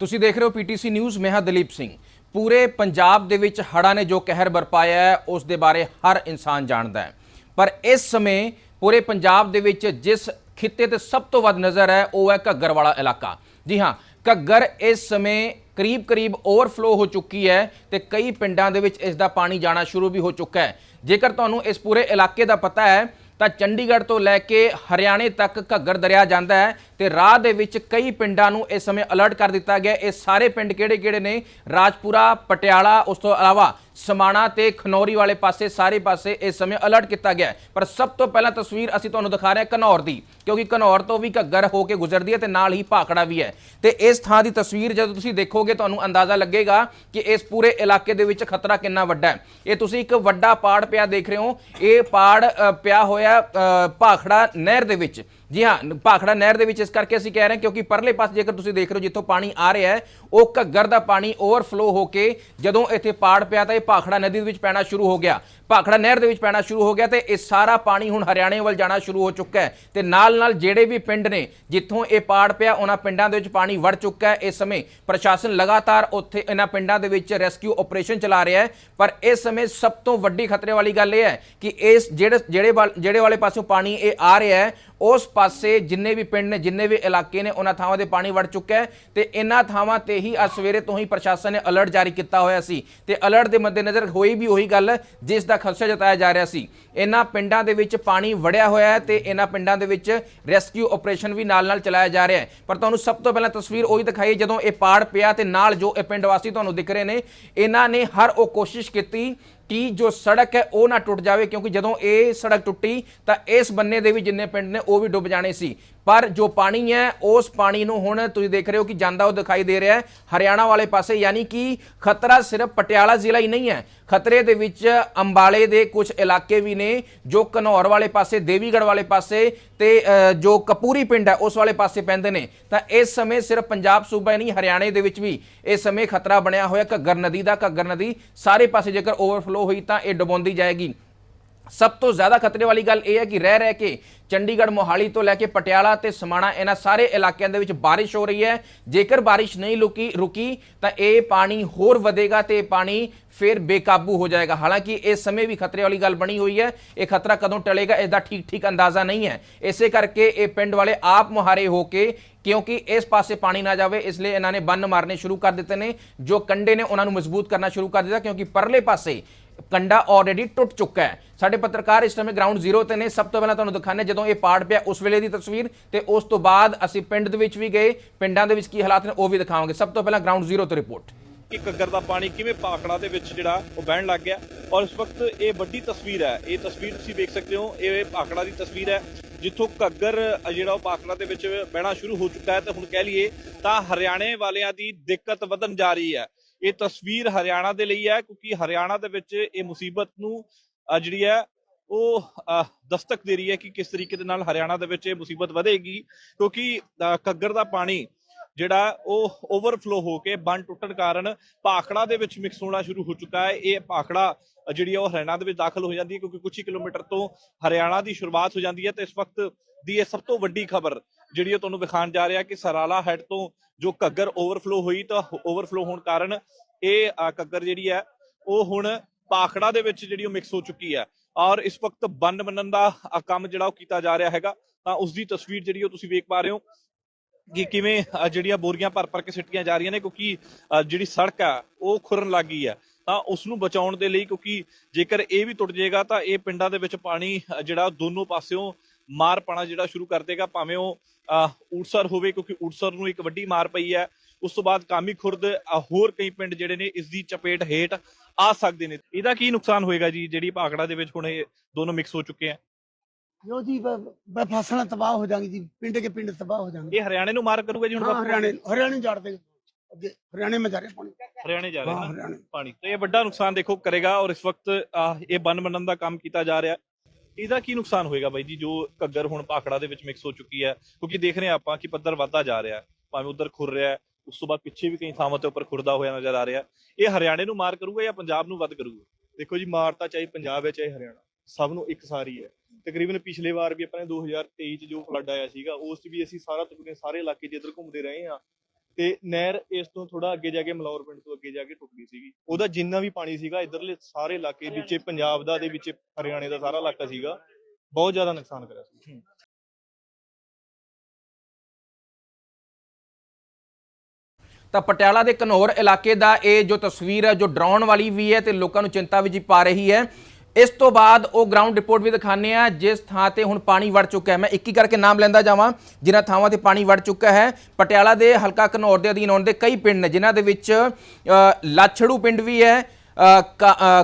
ਤੁਸੀਂ ਦੇਖ ਰਹੇ ਹੋ ਪੀਟੀਸੀ ਨਿਊਜ਼, ਮੈਂ ਹਾਂ ਦਲੀਪ ਸਿੰਘ। ਪੂਰੇ ਪੰਜਾਬ ਦੇ ਵਿੱਚ ਹੜ੍ਹਾਂ ਨੇ ਜੋ ਕਹਿਰ ਬਰਪਾਇਆ ਹੈ, ਉਸ ਦੇ ਬਾਰੇ ਹਰ ਇਨਸਾਨ ਜਾਣਦਾ ਹੈ। ਪਰ ਇਸ ਸਮੇਂ ਪੂਰੇ ਪੰਜਾਬ ਦੇ ਵਿੱਚ ਜਿਸ ਖਿੱਤੇ ਤੇ ਸਭ ਤੋਂ ਵੱਧ ਨਜ਼ਰ ਹੈ, ਉਹ ਹੈ ਘੱਗਰ ਵਾਲਾ ਇਲਾਕਾ। ਜੀ ਹਾਂ, ਘੱਗਰ ਇਸ ਸਮੇਂ ਕਰੀਬ-ਕਰੀਬ ਓਵਰਫਲੋ ਹੋ ਚੁੱਕੀ ਹੈ ਤੇ ਕਈ ਪਿੰਡਾਂ ਦੇ ਵਿੱਚ ਇਸ ਦਾ ਪਾਣੀ ਜਾਣਾ ਸ਼ੁਰੂ ਵੀ ਹੋ ਚੁੱਕਾ ਹੈ। ਜੇਕਰ ਤੁਹਾਨੂੰ ਇਸ ਪੂਰੇ ਇਲਾਕੇ ਦਾ ਪਤਾ ਹੈ, ਤਾਂ ਚੰਡੀਗੜ੍ਹ ਤੋਂ ਲੈ ਕੇ ਹਰਿਆਣੇ ਤੱਕ ਘੱਗਰ ਦਰਿਆ ਜਾਂਦਾ ਹੈ ਤੇ ਰਾਹ ਦੇ ਵਿੱਚ ਕਈ ਪਿੰਡਾਂ ਨੂੰ ਇਸ ਸਮੇਂ ਅਲਰਟ ਕਰ ਦਿੱਤਾ ਗਿਆ। ਇਹ ਸਾਰੇ ਪਿੰਡ ਕਿਹੜੇ-ਕਿਹੜੇ ਨੇ? ਰਾਜਪੁਰਾ, ਪਟਿਆਲਾ, ਉਸ ਤੋਂ ਇਲਾਵਾ ਸਮਾਣਾ ਤੇ ਖਨੌਰੀ ਵਾਲੇ ਪਾਸੇ, ਸਾਰੇ ਪਾਸੇ ਇਸ ਸਮੇਂ ਅਲਰਟ ਕੀਤਾ ਗਿਆ ਪਰ ਸਭ ਤੋਂ ਪਹਿਲਾਂ ਤਸਵੀਰ ਅਸੀਂ ਤੁਹਾਨੂੰ ਦਿਖਾ ਰਹੇ ਹਾਂ ਘਨੌਰ ਦੀ, ਕਿਉਂਕਿ ਘਨੌਰ ਤੋਂ ਵੀ ਘੱਗਰ ਹੋ ਕੇ ਗੁਜ਼ਰਦੀ ਹੈ ਤੇ ਨਾਲ ਹੀ ਭਾਖੜਾ ਵੀ ਹੈ। ਤੇ ਇਸ ਥਾਂ ਦੀ ਤਸਵੀਰ ਜਦੋਂ ਤੁਸੀਂ ਦੇਖੋਗੇ, ਤੁਹਾਨੂੰ ਅੰਦਾਜ਼ਾ ਲੱਗੇਗਾ ਕਿ ਇਸ ਪੂਰੇ ਇਲਾਕੇ ਦੇ ਵਿੱਚ ਖਤਰਾ ਕਿੰਨਾ ਵੱਡਾ ਹੈ। ਇਹ ਤੁਸੀਂ ਇੱਕ ਵੱਡਾ ਪਾੜ ਪਿਆ ਦੇਖ ਰਹੇ ਹੋ। ਇਹ ਪਾੜ ਪਿਆ ਹੋਇਆ ਭਾਖੜਾ ਨਹਿਰ ਦੇ ਵਿੱਚ। ਜੀ ਹਾਂ, ਭਾਖੜਾ ਨਹਿਰ ਦੇ ਵਿੱਚ ਇਸ ਕਰਕੇ ਅਸੀਂ ਕਹਿ ਰਹੇ ਹਾਂ ਕਿਉਂਕਿ ਪਰਲੇ ਪਾਸੇ ਜੇਕਰ ਤੁਸੀਂ ਦੇਖ ਰਹੇ ਹੋ ਜਿੱਥੋਂ ਪਾਣੀ ਆ ਰਿਹਾ ਹੈ, ਉਹ ਘੱਗਰ ਦਾ ਪਾਣੀ ਓਵਰਫਲੋ ਹੋ ਕੇ ਜਦੋਂ ਇੱਥੇ ਪਾੜ ਪਿਆ ਤਾਂ ਇਹ ਭਾਖੜਾ ਨਦੀ ਦੇ ਵਿੱਚ ਪੈਣਾ ਸ਼ੁਰੂ ਹੋ ਗਿਆ। ਭਾਖੜਾ ਨਹਿਰ ਦੇ ਵਿੱਚ ਪੈਣਾ ਸ਼ੁਰੂ ਹੋ ਗਿਆ ਤੇ ਇਹ ਸਾਰਾ ਪਾਣੀ ਹੁਣ ਹਰਿਆਣੇ ਵੱਲ ਜਾਣਾ ਸ਼ੁਰੂ ਹੋ ਚੁੱਕਾ ਹੈ। ਤੇ ਨਾਲ ਨਾਲ ਜਿਹੜੇ ਵੀ ਪਿੰਡ ਨੇ, ਜਿੱਥੋਂ ਇਹ ਪਾੜ ਪਿਆ, ਉਹਨਾਂ ਪਿੰਡਾਂ ਦੇ ਵਿੱਚ ਪਾਣੀ ਵੜ ਚੁੱਕਾ ਹੈ। ਇਸ ਸਮੇਂ ਪ੍ਰਸ਼ਾਸਨ ਲਗਾਤਾਰ ਉੱਥੇ ਇਹਨਾਂ ਪਿੰਡਾਂ ਦੇ ਵਿੱਚ ਰੈਸਕਿਊ ਆਪਰੇਸ਼ਨ ਚਲਾ ਰਿਹਾ ਹੈ। ਪਰ ਇਸ ਸਮੇਂ ਸਭ ਤੋਂ ਵੱਡੀ ਖਤਰੇ ਵਾਲੀ ਗੱਲ ਇਹ ਹੈ ਕਿ ਇਸ ਜਿਹੜੇ ਜਿਹੜੇ ਵੱਲ- ਜਿਹੜੇ ਵਾਲੇ ਪਾਸੋਂ ਪਾਣੀ ਇਹ ਆ ਰਿਹਾ ਹੈ, ਉਸ ਪਾਸੇ ਜਿੰਨੇ ਵੀ ਪਿੰਡ ਨੇ, ਜਿੰਨੇ ਵੀ ਇਲਾਕੇ ਨੇ, ਉਹਨਾਂ ਥਾਵਾਂ ਦੇ ਪਾਣੀ ਵੜ ਚੁੱਕਾ ਹੈ। ਤੇ ਇਹਨਾਂ ਥਾਵਾਂ ਤੇ ਹੀ ਅੱਜ ਸਵੇਰੇ ਤੋਂ ਹੀ ਪ੍ਰਸ਼ਾਸਨ ਨੇ ਅਲਰਟ ਜਾਰੀ ਕੀਤਾ ਹੋਇਆ ਸੀ। ਤੇ ਅਲਰਟ ਦੇ ਮੱਦੇਨਜ਼ਰ ਹੋਈ ਵੀ ਉਹੀ ਗੱਲ, ਜਿਸ ਦਾ ਖਦਸ਼ਾ ਜਤਾਇਆ ਜਾ ਰਿਹਾ ਸੀ। ਇਹਨਾਂ ਪਿੰਡਾਂ ਦੇ ਵਿੱਚ ਪਾਣੀ ਵੜਿਆ ਹੋਇਆ ਹੈ ਤੇ ਇਹਨਾਂ ਪਿੰਡਾਂ ਦੇ ਵਿੱਚ ਰੈਸਕਿਊ ਆਪਰੇਸ਼ਨ ਵੀ ਨਾਲ-ਨਾਲ ਚਲਾਇਆ ਜਾ ਰਿਹਾ ਹੈ। ਪਰ ਤੁਹਾਨੂੰ ਸਭ ਤੋਂ ਪਹਿਲਾਂ ਤਸਵੀਰ ਉਹੀ ਦਿਖਾਈ ਜਦੋਂ ਇਹ ਪਾੜ ਪਿਆ ਤੇ ਨਾਲ ਜੋ ਇਹ ਪਿੰਡ ਵਾਸੀ ਤੁਹਾਨੂੰ ਦਿਖ ਰਹੇ ਨੇ, ਇਹਨਾਂ ਨੇ ਹਰ ਉਹ ਕੋਸ਼ਿਸ਼ ਕੀਤੀ ਕਿ ਜੋ ਸੜਕ ਹੈ, ਉਹ ਨਾ ਟੁੱਟ ਜਾਵੇ, ਕਿਉਂਕਿ ਜਦੋਂ ਇਹ ਸੜਕ ਟੁੱਟੀ, ਤਾਂ ਇਸ ਬੰਨੇ ਦੇ ਵੀ ਜਿੰਨੇ ਪਿੰਡ ਨੇ, ਉਹ ਵੀ ਡੁੱਬ ਜਾਣੇ ਸੀ। ਪਰ ਜੋ ਪਾਣੀ ਹੈ, ਉਸ ਪਾਣੀ ਨੂੰ ਹੁਣ ਤੁਸੀਂ ਦੇਖ ਰਹੇ ਹੋ ਕਿ ਜਾਂਦਾ ਉਹ ਦਿਖਾਈ ਦੇ ਰਿਹਾ ਹੈ, ਹਰਿਆਣਾ ਵਾਲੇ ਪਾਸੇ, ਯਾਨੀ ਕਿ ਖਤਰਾ ਸਿਰਫ ਪਟਿਆਲਾ ਜ਼ਿਲ੍ਹਾ ਹੀ ਨਹੀਂ ਹੈ। ਖਤਰੇ ਦੇ ਵਿੱਚ ਅੰਬਾਲੇ ਦੇ ਕੁਝ ਇਲਾਕੇ ਵੀ ਨੇ, ਜੋ ਘਨੌਰ ਵਾਲੇ ਪਾਸੇ, ਦੇਵੀਗੜ੍ਹ ਵਾਲੇ ਪਾਸੇ ਤੇ ਜੋ ਕਪੂਰੀ ਪਿੰਡ ਹੈ, ਉਸ ਵਾਲੇ ਪਾਸੇ ਪੈਂਦੇ ਨੇ। ਤਾਂ ਇਸ ਸਮੇਂ ਸਿਰਫ ਪੰਜਾਬ ਸੂਬਾ ਹੀ ਨਹੀਂ, ਹਰਿਆਣੇ ਦੇ ਵਿੱਚ ਵੀ ਇਸ ਸਮੇਂ ਖਤਰਾ ਬਣਿਆ ਹੋਇਆ। ਘੱਗਰ ਨਦੀ ਦਾ ਘੱਗਰ ਨਦੀ ਸਾਰੇ ਪਾਸੇ ਜੇਕਰ ਓਵਰਫਲੋ ਹੋਈ ਤਾਂ ਇਹ ਡੁਬੋਂਦੀ ਜਾਏਗੀ। ਸਭ ਤੋਂ ਜ਼ਿਆਦਾ ਖਤਰੇ ਵਾਲੀ ਗੱਲ ਇਹ ਹੈ ਕਿ ਰਹਿ ਰਹਿ ਕੇ ਚੰਡੀਗੜ੍ਹ, ਮੋਹਾਲੀ ਤੋਂ ਲੈ ਕੇ ਪਟਿਆਲਾ ਤੇ ਸਮਾਣਾ, ਇਹਨਾਂ ਸਾਰੇ ਇਲਾਕਿਆਂ ਦੇ ਵਿੱਚ ਬਾਰਿਸ਼ ਹੋ ਰਹੀ ਹੈ। ਜੇਕਰ ਬਾਰਿਸ਼ ਨਹੀਂ ਲੁਕੀ, ਰੁਕੀ, ਤਾਂ ਇਹ ਪਾਣੀ ਹੋਰ ਵਧੇਗਾ ਤੇ ਇਹ ਪਾਣੀ ਫਿਰ ਬੇਕਾਬੂ ਹੋ ਜਾਏਗਾ। ਹਾਲਾਂਕਿ ਇਸ ਸਮੇਂ ਵੀ ਖਤਰੇ ਵਾਲੀ ਗੱਲ ਬਣੀ ਹੋਈ ਹੈ। ਇਹ ਖਤਰਾ ਕਦੋਂ ਟਲੇਗਾ, ਇਸ ਦਾ ਠੀਕ ਠੀਕ ਅੰਦਾਜ਼ਾ ਨਹੀਂ ਹੈ। ਇਸੇ ਕਰਕੇ ਇਹ ਪਿੰਡ ਵਾਲੇ ਆਪ ਮੁਹਾਰੇ ਹੋ ਕੇ ਕਿਉਂਕਿ ਇਸ ਪਾਸੇ ਪਾਣੀ ਨਾ ਜਾਵੇ, ਇਸ ਲਈ ਇਹਨਾਂ ਨੇ ਬੰਨ ਮਾਰਨੇ ਸ਼ੁਰੂ ਕਰ ਦਿੱਤੇ ਨੇ, ਜੋ ਕੰਡੇ ਨੇ ਉਹਨਾਂ ਨੂੰ ਮਜ਼ਬੂਤ ਕਰਨਾ ਸ਼ੁਰੂ ਕਰ ਦਿੱਤਾ ਕਿਉਂਕਿ ਪਰਲੇ ਪਾਸੇ ਕੰਡਾ ਆਲਰੇਡੀ ਟੁੱਟ ਚੁੱਕਾ ਹੈ। ਸਾਡੇ ਪੱਤਰਕਾਰ ਇਸ ਸਮੇਂ ਗਰਾਊਂਡ ਜ਼ੀਰੋ ਤੇ ਨੇ। ਸਭ ਤੋਂ ਪਹਿਲਾਂ ਤੁਹਾਨੂੰ ਦਿਖਾਣੇ ਜਦੋਂ ਇਹ ਪਾੜ ਪਿਆ ਉਸ ਵੇਲੇ ਦੀ ਤਸਵੀਰ ਤੇ ਉਸ ਤੋਂ ਬਾਅਦ ਅਸੀਂ ਪਿੰਡ ਦੇ ਵਿੱਚ ਵੀ ਗਏ। ਪਿੰਡਾਂ ਦੇ ਵਿੱਚ ਕੀ ਹਾਲਾਤ ਨੇ ਉਹ ਵੀ ਦਿਖਾਵਾਂਗੇ। ਸਭ ਤੋਂ ਪਹਿਲਾਂ ਗਰਾਊਂਡ ਜ਼ੀਰੋ ਤੋਂ ਰਿਪੋਰਟ ਕਿ ਘੱਗਰ ਦਾ ਪਾਣੀ ਕਿਵੇਂ ਪਾਖੜਾ ਦੇ ਵਿੱਚ ਜਿਹੜਾ ਉਹ ਬਹਿਣ ਲੱਗ ਗਿਆ ਔਰ ਇਸ ਵਕਤ ਇਹ ਵੱਡੀ ਤਸਵੀਰ ਹੈ। ਇਹ ਤਸਵੀਰ ਤੁਸੀਂ ਵੇਖ ਸਕਦੇ ਹੋ, ਇਹ ਪਾਖੜਾ ਦੀ ਤਸਵੀਰ ਹੈ, ਜਿੱਥੋਂ ਘੱਗਰ ਜਿਹੜਾ ਉਹ ਪਾਖੜਾ ਦੇ ਵਿੱਚ ਬਹਿਣਾ ਸ਼ੁਰੂ ਹੋ ਚੁੱਕਾ ਹੈ ਤੇ ਹੁਣ ਕਹਿ ਲਈਏ ਤਾਂ ਹਰਿਆਣੇ ਵਾਲਿਆਂ ਦੀ ਦਿੱਕਤ ਵਧਣ ਜਾ ਰਹੀ ਹੈ। ਇਹ ਤਸਵੀਰ ਹਰਿਆਣਾ ਦੇ ਲਈ ਹੈ ਕਿਉਂਕਿ ਹਰਿਆਣਾ ਦੇ ਵਿੱਚ ਇਹ ਮੁਸੀਬਤ ਨੂੰ ਜਿਹੜੀ ਹੈ ਉਹ ਦਸਤਕ ਦੇ ਰਹੀ ਹੈ ਕਿ ਕਿਸ ਤਰੀਕੇ ਦੇ ਨਾਲ ਹਰਿਆਣਾ ਦੇ ਵਿੱਚ ਇਹ ਮੁਸੀਬਤ ਵਧੇਗੀ ਕਿਉਂਕਿ ਅ, ਘੱਗਰ ਦਾ ਪਾਣੀ ਜਿਹੜਾ ਉਹ ਓਵਰਫਲੋ ਹੋ ਕੇ ਬੰਨ ਟੁੱਟਣ ਕਾਰਨ ਭਾਖੜਾ ਦੇ ਵਿੱਚ ਮਿਕਸ ਹੋਣਾ ਸ਼ੁਰੂ ਹੋ ਚੁੱਕਾ ਹੈ। ਇਹ ਭਾਖੜਾ ਜਿਹੜੀ ਆ ਉਹ ਹਰਿਆਣਾ ਦੇ ਵਿੱਚ ਦਾਖਲ ਹੋ ਜਾਂਦੀ ਹੈ ਕਿਉਂਕਿ ਕੁਝ ਹੀ ਕਿਲੋਮੀਟਰ ਤੋਂ ਹਰਿਆਣਾ ਦੀ ਸ਼ੁਰੂਆਤ ਹੋ ਜਾਂਦੀ ਹੈ ਤੇ ਇਸ ਵਕਤ ਦੀ ਇਹ ਸਭ ਤੋਂ ਵੱਡੀ ਖਬਰ ਜਿਹੜੀ ਉਹ ਤੁਹਾਨੂੰ ਵਿਖਾਉਣ ਜਾ ਰਿਹਾ ਕਿ ਸਰਾਲਾ ਹੈਡ ਤੋਂ ਜੋ ਘੱਗਰ ਓਵਰਫਲੋ ਹੋਈ ਤਾਂ ਓਵਰਫਲੋ ਹੋਣ ਕਾਰਨ ਇਹ ਘੱਗਰ ਜਿਹੜੀ ਹੈ ਉਹ ਹੁਣ ਭਾਖੜਾ ਦੇ ਵਿੱਚ ਜਿਹੜੀ ਉਹ ਮਿਕਸ ਹੋ ਚੁੱਕੀ ਹੈ। ਔਰ ਇਸ ਵਕਤ ਬੰਨ ਬੰਨਣ ਦਾ ਕੰਮ ਜਿਹੜਾ ਉਹ ਕੀਤਾ ਜਾ ਰਿਹਾ ਹੈਗਾ ਤਾਂ ਉਸ ਦੀ ਤਸਵੀਰ ਜਿਹੜੀ ਉਹ ਤੁਸੀਂ ਵੇਖ ਪਾ ਰਹੇ ਹੋ ਕਿ ਕਿਵੇਂ ਜਿਹੜੀਆਂ ਬੋਰੀਆਂ ਭਰ ਭਰ ਕੇ ਸਿੱਟੀਆਂ ਜਾ ਰਹੀਆਂ ਨੇ ਕਿਉਂਕਿ ਅ, ਜਿਹੜੀ ਸੜਕ ਆ ਉਹ ਖੁਰਨ ਲੱਗ ਗਈ ਆ ਤਾਂ ਉਸ ਨੂੰ ਬਚਾਉਣ ਦੇ ਲਈ ਕਿਉਂਕਿ ਜੇਕਰ ਇਹ ਵੀ ਟੁੱਟ ਜਾਏਗਾ ਤਾਂ ਇਹ ਪਿੰਡਾਂ ਦੇ ਵਿੱਚ ਪਾਣੀ ਜਿਹੜਾ ਦੋਨੋਂ ਪਾਸਿਓਂ ਮਾਰ ਪਾਣਾ ਜਿਹੜਾ ਸ਼ੁਰੂ ਕਰ ਦੇਗਾ ਭਾਵੇਂ ਉਹ ਊਟਸਰ ਹੋਵੇ ਕਿਉਂਕਿ ਊਟਸਰ ਨੂੰ ਇੱਕ ਵੱਡੀ ਮਾਰ ਪਈ ਹੈ। ਉਸ ਤੋਂ ਬਾਅਦ ਕਾਮੀ ਖੁਰਦ ਹੋਰ ਕਈ ਪਿੰਡ ਜਿਹੜੇ ਨੇ ਇਸ ਦੀ ਚਪੇਟ ਹੇਠ ਆ ਸਕਦੇ ਨੇ। ਇਹਦਾ ਕੀ ਨੁਕਸਾਨ ਹੋਏਗਾ ਜੀ ਜਿਹੜੀ ਭਾਖੜਾ ਦੇ ਵਿੱਚ ਹੁਣ ਇਹ ਦੋਨੋਂ ਮਿਕਸ ਹੋ ਚੁੱਕੇ ਆ? ਜੋ ਜੀ ਮੈਂ ਫਸਲਾਂ ਤਬਾਹ ਹੋ ਜਾਣਗੀ ਜੀ ਪਿੰਡ ਕੇ ਪਿੰਡ ਤਬਾਹ ਹੋ ਜਾਣਗੇ ਇਹ ਹਰਿਆਣੇ ਨੂੰ ਮਾਰ ਕਰੂਗਾ ਜੀ ਹੁਣ ਹਰਿਆਣੇ ਹਰਿਆਣੇ ਜੜ ਦੇ ਅੱਗੇ ਹਰਿਆਣੇ ਮੇ ਜਾ ਰਿਹਾ ਪਾਣੀ। ਹਰਿਆਣੇ ਜਾ ਰਿਹਾ ਪਾਣੀ। ਤੇ ਇਹ ਵੱਡਾ ਨੁਕਸਾਨ ਦੇਖੋ ਕਰੇਗਾ ਔਰ ਇਸ ਵਕਤ ਇਹ ਬੰਨ ਬਣਨ ਦਾ ਕੰਮ ਕੀਤਾ ਜਾ ਰਿਹਾ। ਇਹਦਾ ਕੀ ਨੁਕਸਾਨ ਹੋਏਗਾ ਬਾਈ ਜੀ, ਜੋ ਘੱਗਰ ਹੁਣ ਭਾਖੜਾ ਦੇ ਵਿੱਚ ਮਿਕਸ ਹੋ ਚੁੱਕੀ ਹੈ? ਕਿਉਂਕਿ ਦੇਖ ਰਹੇ ਹਾਂ ਆਪਾਂ ਕਿ ਪੱਧਰ ਵੱਧਦਾ ਜਾ ਰਿਹਾ ਭਾਵੇਂ ਉਧਰ ਖੁਰ ਰਿਹਾ ਉਸ ਤੋਂ ਬਾਅਦ ਪਿੱਛੇ ਵੀ ਕਈ ਥਾਵਾਂ ਤੇ ਉੱਪਰ ਖੁਰਦਾ ਹੋਇਆ ਨਜ਼ਰ ਆ ਰਿਹਾ ਇਹ ਹਰਿਆਣੇ ਨੂੰ ਮਾਰ ਕਰੂਗਾ ਜਾਂ ਪੰਜਾਬ ਨੂੰ ਵੱਧ ਕਰੂਗਾ? ਦੇਖੋ ਜੀ, ਮਾਰ ਤਾਂ ਚਾਹੇ ਪੰਜਾਬ ਹੈ, ਚਾਹੇ ਹਰਿਆਣਾ, ਸਭ ਨੂੰ ਇੱਕ ਸਾਰੀ ਹੈ। ਤਕਰੀਬਨ ਪਿਛਲੇ ਵਾਰ ਵੀ ਆਪਾਂ ਨੇ 2023 ਚ ਜੋ ਫਲੱਡ ਆਇਆ ਸੀਗਾ, ਉਸ 'ਚ ਵੀ ਅਸੀਂ ਸਾਰਾ ਤਕਰੀਬਨ ਸਾਰੇ ਇਲਾਕੇ 'ਚ ਇੱਧਰ ਘੁੰਮਦੇ ਰਹੇ ਹਾਂ ਤੇ ਨਹਿਰ ਇਸ ਤੋਂ ਥੋੜਾ ਅੱਗੇ ਜਾ ਕੇ ਮਲੌਰ ਪਿੰਡ ਤੋਂ ਅੱਗੇ ਜਾ ਕੇ ਟੁੱਟ ਗਈ ਸੀਗੀ। ਉਹਦਾ ਜਿੰਨਾ ਵੀ ਪਾਣੀ ਸੀਗਾ, ਇਧਰਲੇ ਸਾਰੇ ਇਲਾਕੇ ਵਿੱਚ, ਪੰਜਾਬ ਦਾ, ਦੇ ਵਿੱਚ, ਹਰਿਆਣੇ ਦਾ ਸਾਰਾ ਇਲਾਕਾ ਸੀਗਾ, ਬਹੁਤ ਜ਼ਿਆਦਾ ਨੁਕਸਾਨ ਕਰਿਆ ਸੀ। ਤਾਂ ਪਟਿਆਲਾ ਦੇ ਕਨੌਰ ਇਲਾਕੇ ਦਾ ਇਹ ਜੋ ਤਸਵੀਰ ਹੈ, ਜੋ ਡਰਾਉਣ ਵਾਲੀ ਵੀ ਹੈ ਤੇ ਲੋਕਾਂ ਨੂੰ ਚਿੰਤਾ ਵਿੱਚ ਪਾ ਰਹੀ ਹੈ ਇਸ ਤੋਂ ਬਾਅਦ ਉਹ ਗਰਾਊਂਡ ਰਿਪੋਰਟ ਵੀ ਦਿਖਾਣੇ ਆ ਜਿਸ ਥਾਂ ਤੇ ਹੁਣ ਪਾਣੀ ਵੜ ਚੁੱਕਾ ਹੈ। ਮੈਂ ਇੱਕ ਹੀ ਕਰਕੇ ਨਾਮ ਲੈਂਦਾ ਜਾਵਾਂ, ਜਿਨ੍ਹਾਂ ਥਾਵਾਂ ਤੇ ਪਾਣੀ ਵੜ ਚੁੱਕਾ ਹੈ। ਪਟਿਆਲਾ ਦੇ ਹਲਕਾ ਘਨੌਰ ਦੇ ਅਧੀਨ ਆਉਣ ਦੇ ਕਈ ਪਿੰਡ ਨੇ, ਜਿਨ੍ਹਾਂ ਦੇ ਵਿੱਚ ਲਾਛੜੂ ਪਿੰਡ ਵੀ ਹੈ